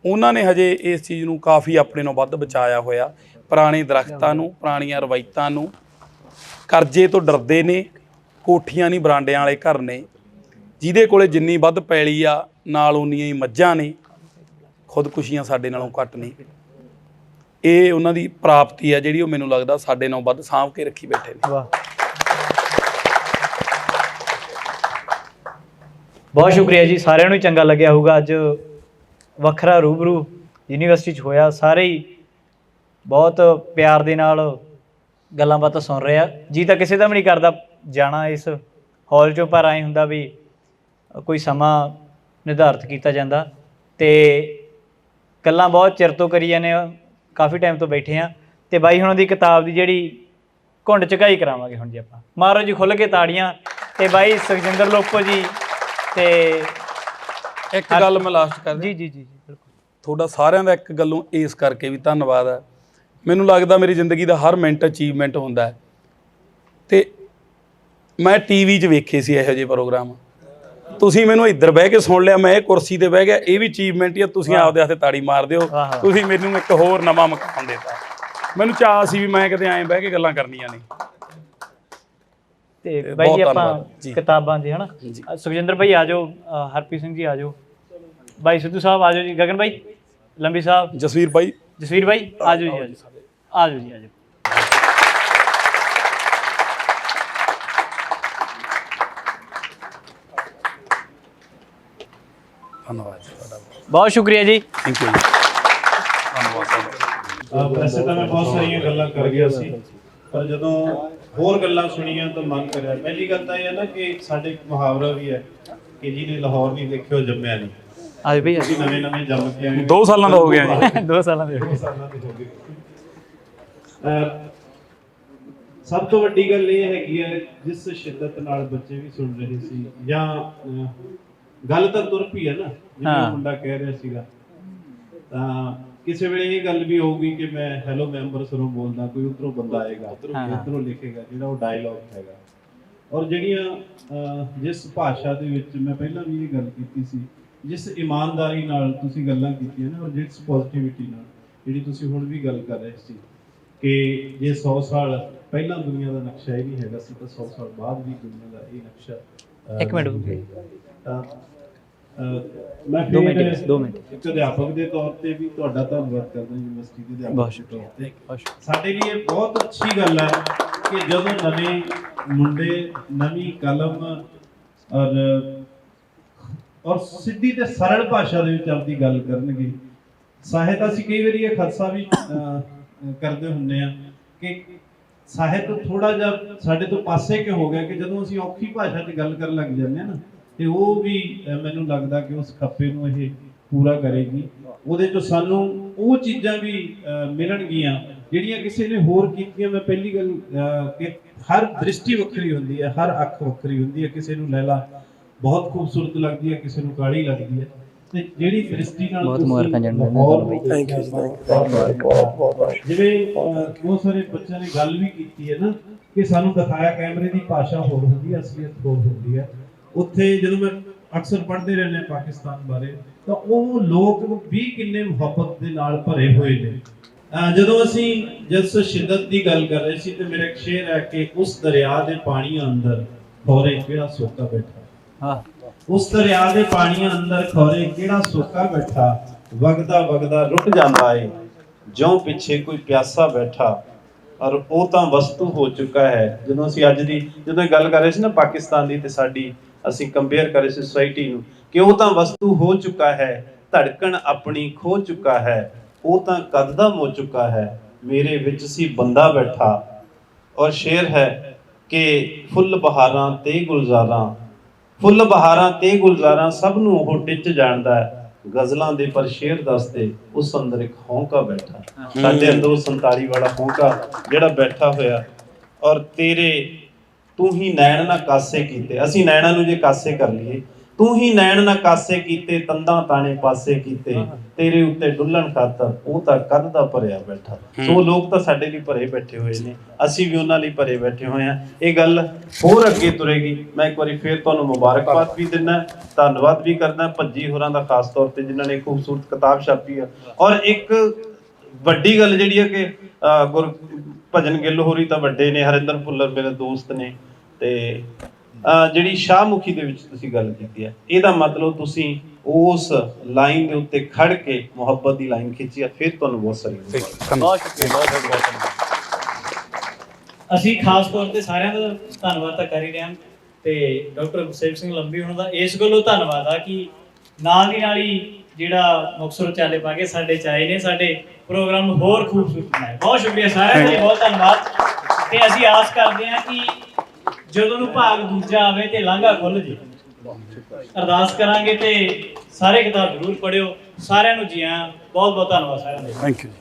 ਉਹਨਾਂ ਨੇ ਹਜੇ ਇਸ ਚੀਜ਼ ਨੂੰ ਕਾਫੀ ਆਪਣੇ ਨੂੰ ਵੱਧ ਬਚਾਇਆ ਹੋਇਆ। ਪੁਰਾਣੇ ਦਰਖਤਾਂ ਨੂੰ, ਪੁਰਾਣੀਆਂ ਰਵਾਇਤਾਂ ਨੂੰ। ਕਰਜ਼ੇ ਤੋਂ ਡਰਦੇ ਨੇ, ਕੋਠੀਆਂ ਨਹੀਂ ਬਰਾਂਡਿਆਂ ਵਾਲੇ ਘਰ ਨੇ। ਜਿਹਦੇ ਕੋਲੇ ਜਿੰਨੀ ਵੱਧ ਪੈਲੀ ਆ, ਨਾਲ ਉਨੀਆਂ ਹੀ ਮੱਝਾਂ ਨੇ। ਖੁਦਕੁਸ਼ੀਆਂ ਸਾਡੇ ਨਾਲੋਂ ਘੱਟ ਨਹੀਂ ਇਹ ਉਹਨਾਂ ਦੀ ਪ੍ਰਾਪਤੀ ਆ ਜਿਹੜੀ ਉਹ ਮੈਨੂੰ ਲੱਗਦਾ ਸਾਡੇ ਨਾਲੋਂ ਵੱਧ ਸਾਂਭ ਕੇ ਰੱਖੀ ਬੈਠੇ ਨੇ। ਵਾਹ। ਬਹੁਤ ਸ਼ੁਕਰੀਆ ਜੀ, ਸਾਰਿਆਂ ਨੂੰ ਹੀ ਚੰਗਾ ਲੱਗਿਆ ਹੋਊਗਾ ਅੱਜ। ਵੱਖਰਾ ਰੂਬਰੂ ਯੂਨੀਵਰਸਿਟੀ 'ਚ ਹੋਇਆ, ਸਾਰੇ ਹੀ ਬਹੁਤ ਪਿਆਰ ਦੇ ਨਾਲ ਗੱਲਾਂ ਬਾਤਾਂ ਸੁਣ ਰਹੇ ਆ। ਜੀ ਤਾਂ ਕਿਸੇ ਦਾ ਵੀ ਨਹੀਂ ਕਰਦਾ ਜਾਣਾ ਇਸ ਹਾਲ 'ਚੋਂ, ਪਰ ਐ ਹੁੰਦਾ ਵੀ ਕੋਈ ਸਮਾਂ ਨਿਰਧਾਰਤ ਕੀਤਾ ਜਾਂਦਾ ਤੇ ਗੱਲਾਂ ਬਹੁਤ ਚਿਰ ਤੋਂ ਕਰੀ ਜਾਂਦੇ ਆ, ਕਾਫੀ ਟਾਈਮ ਤੋਂ ਬੈਠੇ ਆ। ਤੇ ਬਾਈ ਹੁਣਾਂ ਦੀ ਕਿਤਾਬ ਦੀ ਜਿਹੜੀ ਘੁੰਡ ਚਕਾਈ ਕਰਾਵਾਂਗੇ ਹੁਣ ਜੀ ਆਪਾਂ। ਮਹਾਰਾਜ ਜੀ ਖੁੱਲ ਕੇ ਤਾੜੀਆਂ ਤੇ ਬਾਈ ਸੁਖਜਿੰਦਰ ਲੋਪੋ ਜੀ ਤੇ ਇੱਕ ਗੱਲ ਮੈਂ ਲਾਸਟ ਕਰ ਜੀ ਜੀ ਜੀ ਬਿਲਕੁਲ। ਤੁਹਾਡਾ ਸਾਰਿਆਂ ਦਾ ਇੱਕ ਗੱਲੋਂ ਇਸ ਕਰਕੇ ਵੀ ਧੰਨਵਾਦ ਹੈ। ਮੈਨੂੰ ਲੱਗਦਾ ਮੇਰੀ ਜ਼ਿੰਦਗੀ ਦਾ ਹਰ ਮਿੰਟ ਅਚੀਵਮੈਂਟ ਹੁੰਦਾ ਹੈ। ਤੇ ਮੈਂ ਟੀਵੀ 'ਚ ਵੇਖੇ ਸੀ ਇਹੋ ਜਿਹੇ ਪ੍ਰੋਗਰਾਮ। ਤੁਸੀਂ ਮੈਨੂੰ ਇੱਧਰ ਬਹਿ ਕੇ ਸੁਣ ਲਿਆ ਮੈਂ ਇਹ ਕੁਰਸੀ ਤੇ ਬਹਿ ਗਿਆ ਇਹ ਵੀ ਅਚੀਵਮੈਂਟ ਹੀ ਆ ਤੁਸੀਂ ਆਪਦੇ ਹੱਥੇ ਤਾੜੀ ਮਾਰ ਦਿਓ। ਵਾਹ, ਵਾਹ। ਤੁਸੀਂ ਮੈਨੂੰ ਇੱਕ ਹੋਰ ਨਵਾਂ ਮਕਾਨ ਦਿੱਤਾ। ਮੈਨੂੰ ਚਾਹ ਸੀ ਵੀ ਮੈਂ ਕਿਤੇ ਐਂ ਬਹਿ ਕੇ ਗੱਲਾਂ ਕਰਨੀਆਂ ਨੇ। ਤੇ ਬਾਈ ਜੀ ਆਪਾਂ। ਕਿਤਾਬਾਂ ਦੀ ਹਨਾ? ਸੁਖਜਿੰਦਰ ਭਾਈ ਆ ਜਾਓ ਅ, ਹਰਪ੍ਰੀਤ ਸਿੰਘ ਜੀ ਆ ਜਾਓ। ਬਾਈ ਸਿੱਧੂ ਸਾਹਿਬ ਆ ਜਾਓ ਜੀ। ਗਗਨ ਭਾਈ ਲੰਬੀ ਸਾਹਿਬ। ਜਸਵੀਰ ਬਾਈ। ਜਸਵੀਰ ਭਾਈ ਆ ਜਾਓ ਜੀ ਆ ਜਾਓ। ਆ ਜਾਓ ਜੀ ਆ ਜਾਓ। ਧੰਨਵਾਦ ਤੁਹਾਡਾ। ਬਹੁਤ ਸ਼ੁਕਰੀਆ ਜੀ। ਥੈਂਕ ਯੂ ਧੰਨਵਾਦ ਵੈਸੇ ਤਾਂ ਮੈਂ ਬਹੁਤ ਸਾਰੀਆਂ ਗੱਲਾਂ ਕਰ ਗਿਆ ਸੀ ਪਰ ਜਦੋਂ ਹੋਰ ਗੱਲਾਂ ਸੁਣੀਆਂ ਤਾਂ ਮਨ ਕਰਿਆ। ਪਹਿਲੀ ਗੱਲ ਤਾਂ ਇਹ ਹੈ ਨਾ ਕਿ ਸਾਡੇ ਇੱਕ ਮੁਹਾਵਰਾ ਵੀ ਹੈ ਕਿ ਜਿਹਨੇ ਲਾਹੌਰ ਨਹੀਂ ਦੇਖਿਓ ਜੰਮਿਆ ਨਹੀਂ। ਆਏ ਭਈ ਤੁਸੀਂ ਨਵੇਂ ਨਵੇਂ ਜੰਮ ਕੇ ਆਏ ਹੋ। 2 ਸਾਲਾਂ ਦਾ ਹੋ ਗਿਆ ਜੀ 2 ਸਾਲਾਂ ਦੇ ਦੋ ਸਾਲਾਂ ਦੇ ਹੋ ਗਏ ਸਭ ਤੋਂ ਵੱਡੀ ਗੱਲ ਇਹ ਹੈਗੀ ਹੈ ਜਿਸ ਸ਼ਿੱਦਤ ਨਾਲ ਬੱਚੇ ਵੀ ਸੁਣ ਰਹੇ ਸੀ ਜਾਂ ਗੱਲ ਤਾਂ ਤੁਰ ਪਈ ਹੈ ਨਾ ਜਿਵੇਂ। ਮੁੰਡਾ ਕਹਿ ਰਿਹਾ ਸੀਗਾ ਤਾਂ ਕਿਸੇ ਵੇਲੇ ਇਹ ਗੱਲ ਵੀ ਹੋਊਗੀ ਕਿ ਮੈਂ ਹੈਲੋ ਮੈਂਬਰ ਸਰੋਂ ਬੋਲਦਾ ਕੋਈ ਉਧਰੋਂ ਬੰਦਾ ਆਏਗਾ ਉਧਰੋਂ ਹਾਂ। ਇਧਰੋਂ ਲਿਖੇਗਾ ਜਿਹੜਾ ਉਹ ਡਾਇਲੌਗ ਹੈਗਾ ਔਰ ਜਿਹੜੀਆਂ ਜਿਸ ਭਾਸ਼ਾ ਦੇ ਵਿੱਚ ਮੈਂ ਪਹਿਲਾਂ ਵੀ ਇਹ ਗੱਲ ਕੀਤੀ ਸੀ ਜਿਸ ਇਮਾਨਦਾਰੀ ਨਾਲ ਤੁਸੀਂ ਗੱਲਾਂ ਕੀਤੀਆਂ ਨਾ ਔਰ ਜਿਸ ਪੋਜ਼ਿਟਿਵਿਟੀ ਨਾਲ ਜਿਹੜੀ ਤੁਸੀਂ ਹੁਣ ਵੀ ਗੱਲ ਕਰ ਰਹੇ ਸੀ ਕਿ ਜੇ 100 ਸਾਲ ਪਹਿਲਾਂ ਦੁਨੀਆ ਦਾ ਨਕਸ਼ਾ ਇਹ ਨਹੀਂ ਹੈਗਾ ਸੀ ਤਾਂ 100 ਸਾਲ ਬਾਅਦ ਵੀ ਦੁਨੀਆ ਦਾ ਇਹ ਨਕਸ਼ਾ ਇੱਕ ਮਿੰਟ। ਤਾਂ ਮੈਂ ਦੋ ਮਿੰਟ ਦੋ ਮਿੰਟ। ਇੱਕ ਅਧਿਆਪਕ ਦੇ ਤੌਰ ਤੇ ਵੀ ਤੁਹਾਡਾ ਧੰਨਵਾਦ ਕਰਦਾ ਯੂਨੀਵਰਸਿਟੀ ਦੇ ਅਧਿਆਪਕ। ਬਹੁਤ ਸ਼ੁਕਰੀਆ ਸਾਡੇ ਲਈ ਇਹ ਬਹੁਤ ਅੱਛੀ ਗੱਲ ਹੈ ਕਿ ਜਦੋਂ ਨਵੇਂ ਮੁੰਡੇ ਨਵੀਂ ਕਲਮ ਔਰ ਔਰ ਸਿੱਧੀ ਤੇ ਸਰਲ ਭਾਸ਼ਾ ਦੇ ਵਿੱਚ ਆਪਦੀ ਗੱਲ ਕਰਨਗੇ। ਸਾਹਿਤ ਅਸੀਂ ਕਈ ਵਾਰੀ ਇਹ ਖਦਸ਼ਾ ਵੀ ਕਰਦੇ ਹੁੰਨੇ ਆ ਕਿ ਸਾਹਿਤ ਥੋੜਾ ਜਿਹਾ ਸਾਡੇ ਤੋਂ ਪਾਸੇ ਕਿ ਹੋ ਗਿਆ ਕਿ ਜਦੋਂ ਅਸੀਂ ਔਖੀ ਭਾਸ਼ਾ 'ਚ ਗੱਲ ਕਰਨ ਲੱਗ ਜਾਂਦੇ ਆ ਨਾ ਤੇ ਉਹ ਵੀ ਮੈਨੂੰ ਲੱਗਦਾ ਕਿ ਉਸ ਖੱਪੇ ਨੂੰ ਇਹ ਪੂਰਾ ਕਰੇਗੀ। ਉਹਦੇ ਚੋਂ ਸਾਨੂੰ ਉਹ ਚੀਜ਼ਾਂ ਵੀ ਅਹ, ਮਿਲਣਗੀਆਂ ਜਿਹੜੀਆਂ ਕਿਸੇ ਨੇ ਹੋਰ ਕੀਤੀਆਂ। ਮੈਂ ਪਹਿਲੀ ਗੱਲ ਕਿ ਹਰ ਦ੍ਰਿਸ਼ਟੀ ਵੱਖਰੀ ਹੁੰਦੀ ਹੈ ਹਰ ਅੱਖ ਵੱਖਰੀ ਹੁੰਦੀ ਹੈ ਕਿਸੇ ਨੂੰ ਲੈਲਾ ਬਹੁਤ ਖੂਬਸੂਰਤ ਲੱਗਦੀ ਹੈ ਕਿਸੇ ਨੂੰ ਕਾਲੀ ਲੱਗਦੀ ਹੈ। ਤੇ ਜਿਹੜੀ ਦ੍ਰਿਸ਼ਟੀ ਨਾਲ ਬਹੁਤ ਮੁਬਾਰਕਾਂ ਨੂੰ ਮਾਹੌਲ ਤੁਹਾਨੂੰ। ਥੈਂਕ ਯੂ ਜਿਵੇਂ ਬਹੁਤ ਸਾਰੇ ਬੱਚਿਆਂ ਨੇ ਗੱਲ ਵੀ ਕੀਤੀ ਹੈ ਨਾ ਕਿ ਸਾਨੂੰ ਦਿਖਾਇਆ ਕੈਮਰੇ ਦੀ ਭਾਸ਼ਾ ਹੋਰ ਹੁੰਦੀ ਹੈ ਅਸਲੀਅਤ ਹੋਰ ਹੁੰਦੀ ਹੈ। ਉੱਥੇ ਜਦੋਂ ਮੈਂ ਅਕਸਰ ਪੜ੍ਹਦੇ ਰਹਿੰਦੇ ਹਾਂ ਪਾਕਿਸਤਾਨ ਬਾਰੇ ਤਾਂ ਉਹ ਲੋਕ ਵੀ ਕਿੰਨੇ ਮੁਹੱਬਤ ਦੇ ਨਾਲ ਭਰੇ ਹੋਏ ਨੇ। ਜਦੋਂ ਅਸੀਂ ਜਿਸ ਸ਼ਿੱਦਤ ਦੀ ਗੱਲ ਕਰ ਰਹੇ ਸੀ ਤੇ ਮੇਰਾ ਇੱਕ ਸ਼ੇਰ ਹੈ ਕਿ ਉਸ ਦਰਿਆ ਦੇ ਪਾਣੀਆਂ ਅੰਦਰ ਖੋਰੇ ਕਿਹੜਾ ਸੋਕਾ ਬੈਠਾ। ਉਸ ਦਰਿਆ ਦੇ ਪਾਣੀਆਂ ਅੰਦਰ ਖੋਰੇ ਕਿਹੜਾ ਸੋਕਾ ਬੈਠਾ? ਵਗਦਾ ਵਗਦਾ ਰੁਕ ਜਾਂਦਾ ਏ। ਜਿਉਂ ਪਿੱਛੇ ਕੋਈ ਪਿਆਸਾ ਬੈਠਾ। ਔਰ ਉਹ ਤਾਂ ਵਸਤੂ ਹੋ ਚੁੱਕਾ ਹੈ। ਜਦੋਂ ਅਸੀਂ ਅੱਜ ਦੀ ਜਦੋਂ ਗੱਲ ਕਰ ਰਹੇ ਸੀ ਨਾ ਪਾਕਿਸਤਾਨ ਦੀ ਤੇ ਸਾਡੀ ਅਸੀਂ ਕੰਪੇਅਰ ਕਰ ਰਹੇ ਸੀ ਸੋਸਾਇਟੀ ਨੂੰ ਕਿ ਉਹ ਤਾਂ ਵਸਤੂ ਹੋ ਚੁੱਕਾ ਹੈ, ਧੜਕਣ ਆਪਣੀ ਖੋ ਚੁੱਕਾ ਹੈ, ਉਹ ਤਾਂ ਕਦਮ ਹੋ ਚੁੱਕਾ ਹੈ। ਮੇਰੇ ਵਿੱਚ ਸੀ ਬੰਦਾ ਬੈਠਾ। ਔਰ ਸ਼ੇਰ ਹੈ ਕਿ ਫੁੱਲ ਬਹਾਰਾਂ ਤੇ ਗੁਲਜ਼ਾਰਾਂ ਫੁੱਲ ਬਹਾਰਾਂ ਤੇ ਗੁਲਜ਼ਾਰਾਂ ਸਭ ਨੂੰ ਉਹ ਟਿੱਚ ਜਾਣਦਾ ਹੈ। ਗਜ਼ਲਾਂ ਦੇ ਪਰ ਸ਼ੇਰ ਦੱਸਦੇ ਉਸ ਅੰਦਰ ਇੱਕ ਹੌਂਕਾ ਬੈਠਾ। ਸਾਡੇ ਅੰਦਰ ਉਹ 47 ਵਾਲਾ ਹੌਂਕਾ ਜਿਹੜਾ ਬੈਠਾ ਹੋਇਆ। ਔਰ ਤੇਰੇ ਤੂੰ ਹੀ ਨੈਣ ਨਾ ਕਾਸੇ ਕੀਤੇ। ਅਸੀਂ ਨੈਣਾ ਨੂੰ ਜੇ ਕਾਸੇ ਕਰ ਲਈਏ ਤੂੰ ਹੀ ਨੈਣ ਨਾ ਕਾਸੇ ਕੀਤੇ ਤੰਦਾਂ ਤਾਣੇ ਪਾਸੇ ਕੀਤੇ ਤੇਰੇ ਉੱਤੇ ਡੁੱਲਣ ਖਾਤਰ ਉਹ ਤਾਂ ਕੱਦ ਦਾ ਭਰਿਆ ਬੈਠਾ। ਸੋ ਲੋਕ ਤਾਂ ਸਾਡੇ ਲਈ ਭਰੇ ਬੈਠੇ ਹੋਏ ਨੇ ਅਸੀਂ ਵੀ ਉਹਨਾਂ ਲਈ ਭਰੇ ਬੈਠੇ ਹੋਏ ਆ ਇਹ ਗੱਲ ਹੋਰ ਅੱਗੇ ਤੁਰੇਗੀ। ਮੈਂ ਇੱਕ ਵਾਰੀ ਫੇਰ ਤੁਹਾਨੂੰ ਮੁਬਾਰਕਬਾਦ ਵੀ ਦਿੰਦਾ ਧੰਨਵਾਦ ਵੀ ਕਰਦਾ ਭੱਜੀ ਹੋਰਾਂ ਦਾ ਖਾਸ ਤੌਰ ਤੇ ਜਿਨ੍ਹਾਂ ਨੇ ਖੂਬਸੂਰਤ ਕਿਤਾਬ ਛਾਪੀ ਆ। ਔਰ ਇੱਕ ਵੱਡੀ ਗੱਲ ਜਿਹੜੀ ਹੈ ਕਿ ਗੁਰ ਭਜਨ ਗਿੱਲ ਹੋਰੀ ਤਾਂ ਵੱਡੇ ਨੇ ਹਰਿੰਦਰ ਭੁੱਲਰ ਮੇਰੇ ਦੋਸਤ ਨੇ ਤੇ ਜਿਹੜੀ ਸ਼ਾਹਮੁਖੀ ਦੇ ਵਿੱਚ ਤੁਸੀਂ ਗੱਲ ਕੀਤੀ ਹੈ ਇਹਦਾ ਮਤਲਬ ਤੁਸੀਂ ਉਸ ਲਾਈਨ ਦੇ ਉੱਤੇ ਖੜ ਕੇ ਮੁਹੱਬਤ ਦੀ ਲਾਈਨ ਖਿੱਚੀ ਆ ਫਿਰ ਤੁਹਾਨੂੰ ਬਹੁਤ ਸਾਰੀ। ਬਹੁਤ ਸ਼ੁਕਰੀਆ ਬਹੁਤ ਅਸੀਂ ਖਾਸ ਤੌਰ ਤੇ ਸਾਰਿਆਂ ਦਾ ਧੰਨਵਾਦ ਤਾਂ ਕਰ ਹੀ ਰਹੇ ਹਾਂ ਤੇ ਡਾਕਟਰ ਗੁਰਸੇਵ ਸਿੰਘ ਲੰਬੀ ਉਹਨਾਂ ਦਾ ਇਸ ਗੱਲੋਂ ਧੰਨਵਾਦ ਆ ਕਿ ਨਾਲ ਦੀ ਨਾਲ ਹੀ ਜਿਹੜਾ ਮੁਕਸਰ ਚਾਲੇ ਪਾ ਕੇ ਸਾਡੇ ਚਾਏ ਨੇ ਸਾਡੇ ਪ੍ਰੋਗਰਾਮ ਨੂੰ ਹੋਰ ਖੂਬਸੂਰਤ ਬਣਾਇਆ ਬਹੁਤ ਸ਼ੁਕਰੀਆ ਸਾਰਿਆਂ ਦਾ ਬਹੁਤ ਧੰਨਵਾਦ। ਤੇ ਅਸੀਂ ਆਸ ਕਰਦੇ ਹਾਂ ਕਿ ਜਦੋਂ ਨੂੰ ਭਾਗ ਦੂਜਾ ਆਵੇ ਤੇ ਲਾਂਘਾ ਖੁੱਲ ਜੇ। ਅਰਦਾਸ ਕਰਾਂਗੇ ਤੇ ਸਾਰੇ ਕਿਤਾਬ ਜ਼ਰੂਰ ਪੜਿਓ। ਸਾਰਿਆਂ ਨੂੰ ਜੀ ਆਇਆਂ ਬਹੁਤ ਬਹੁਤ ਧੰਨਵਾਦ ਸਾਰਿਆਂ ਦਾ। Thank you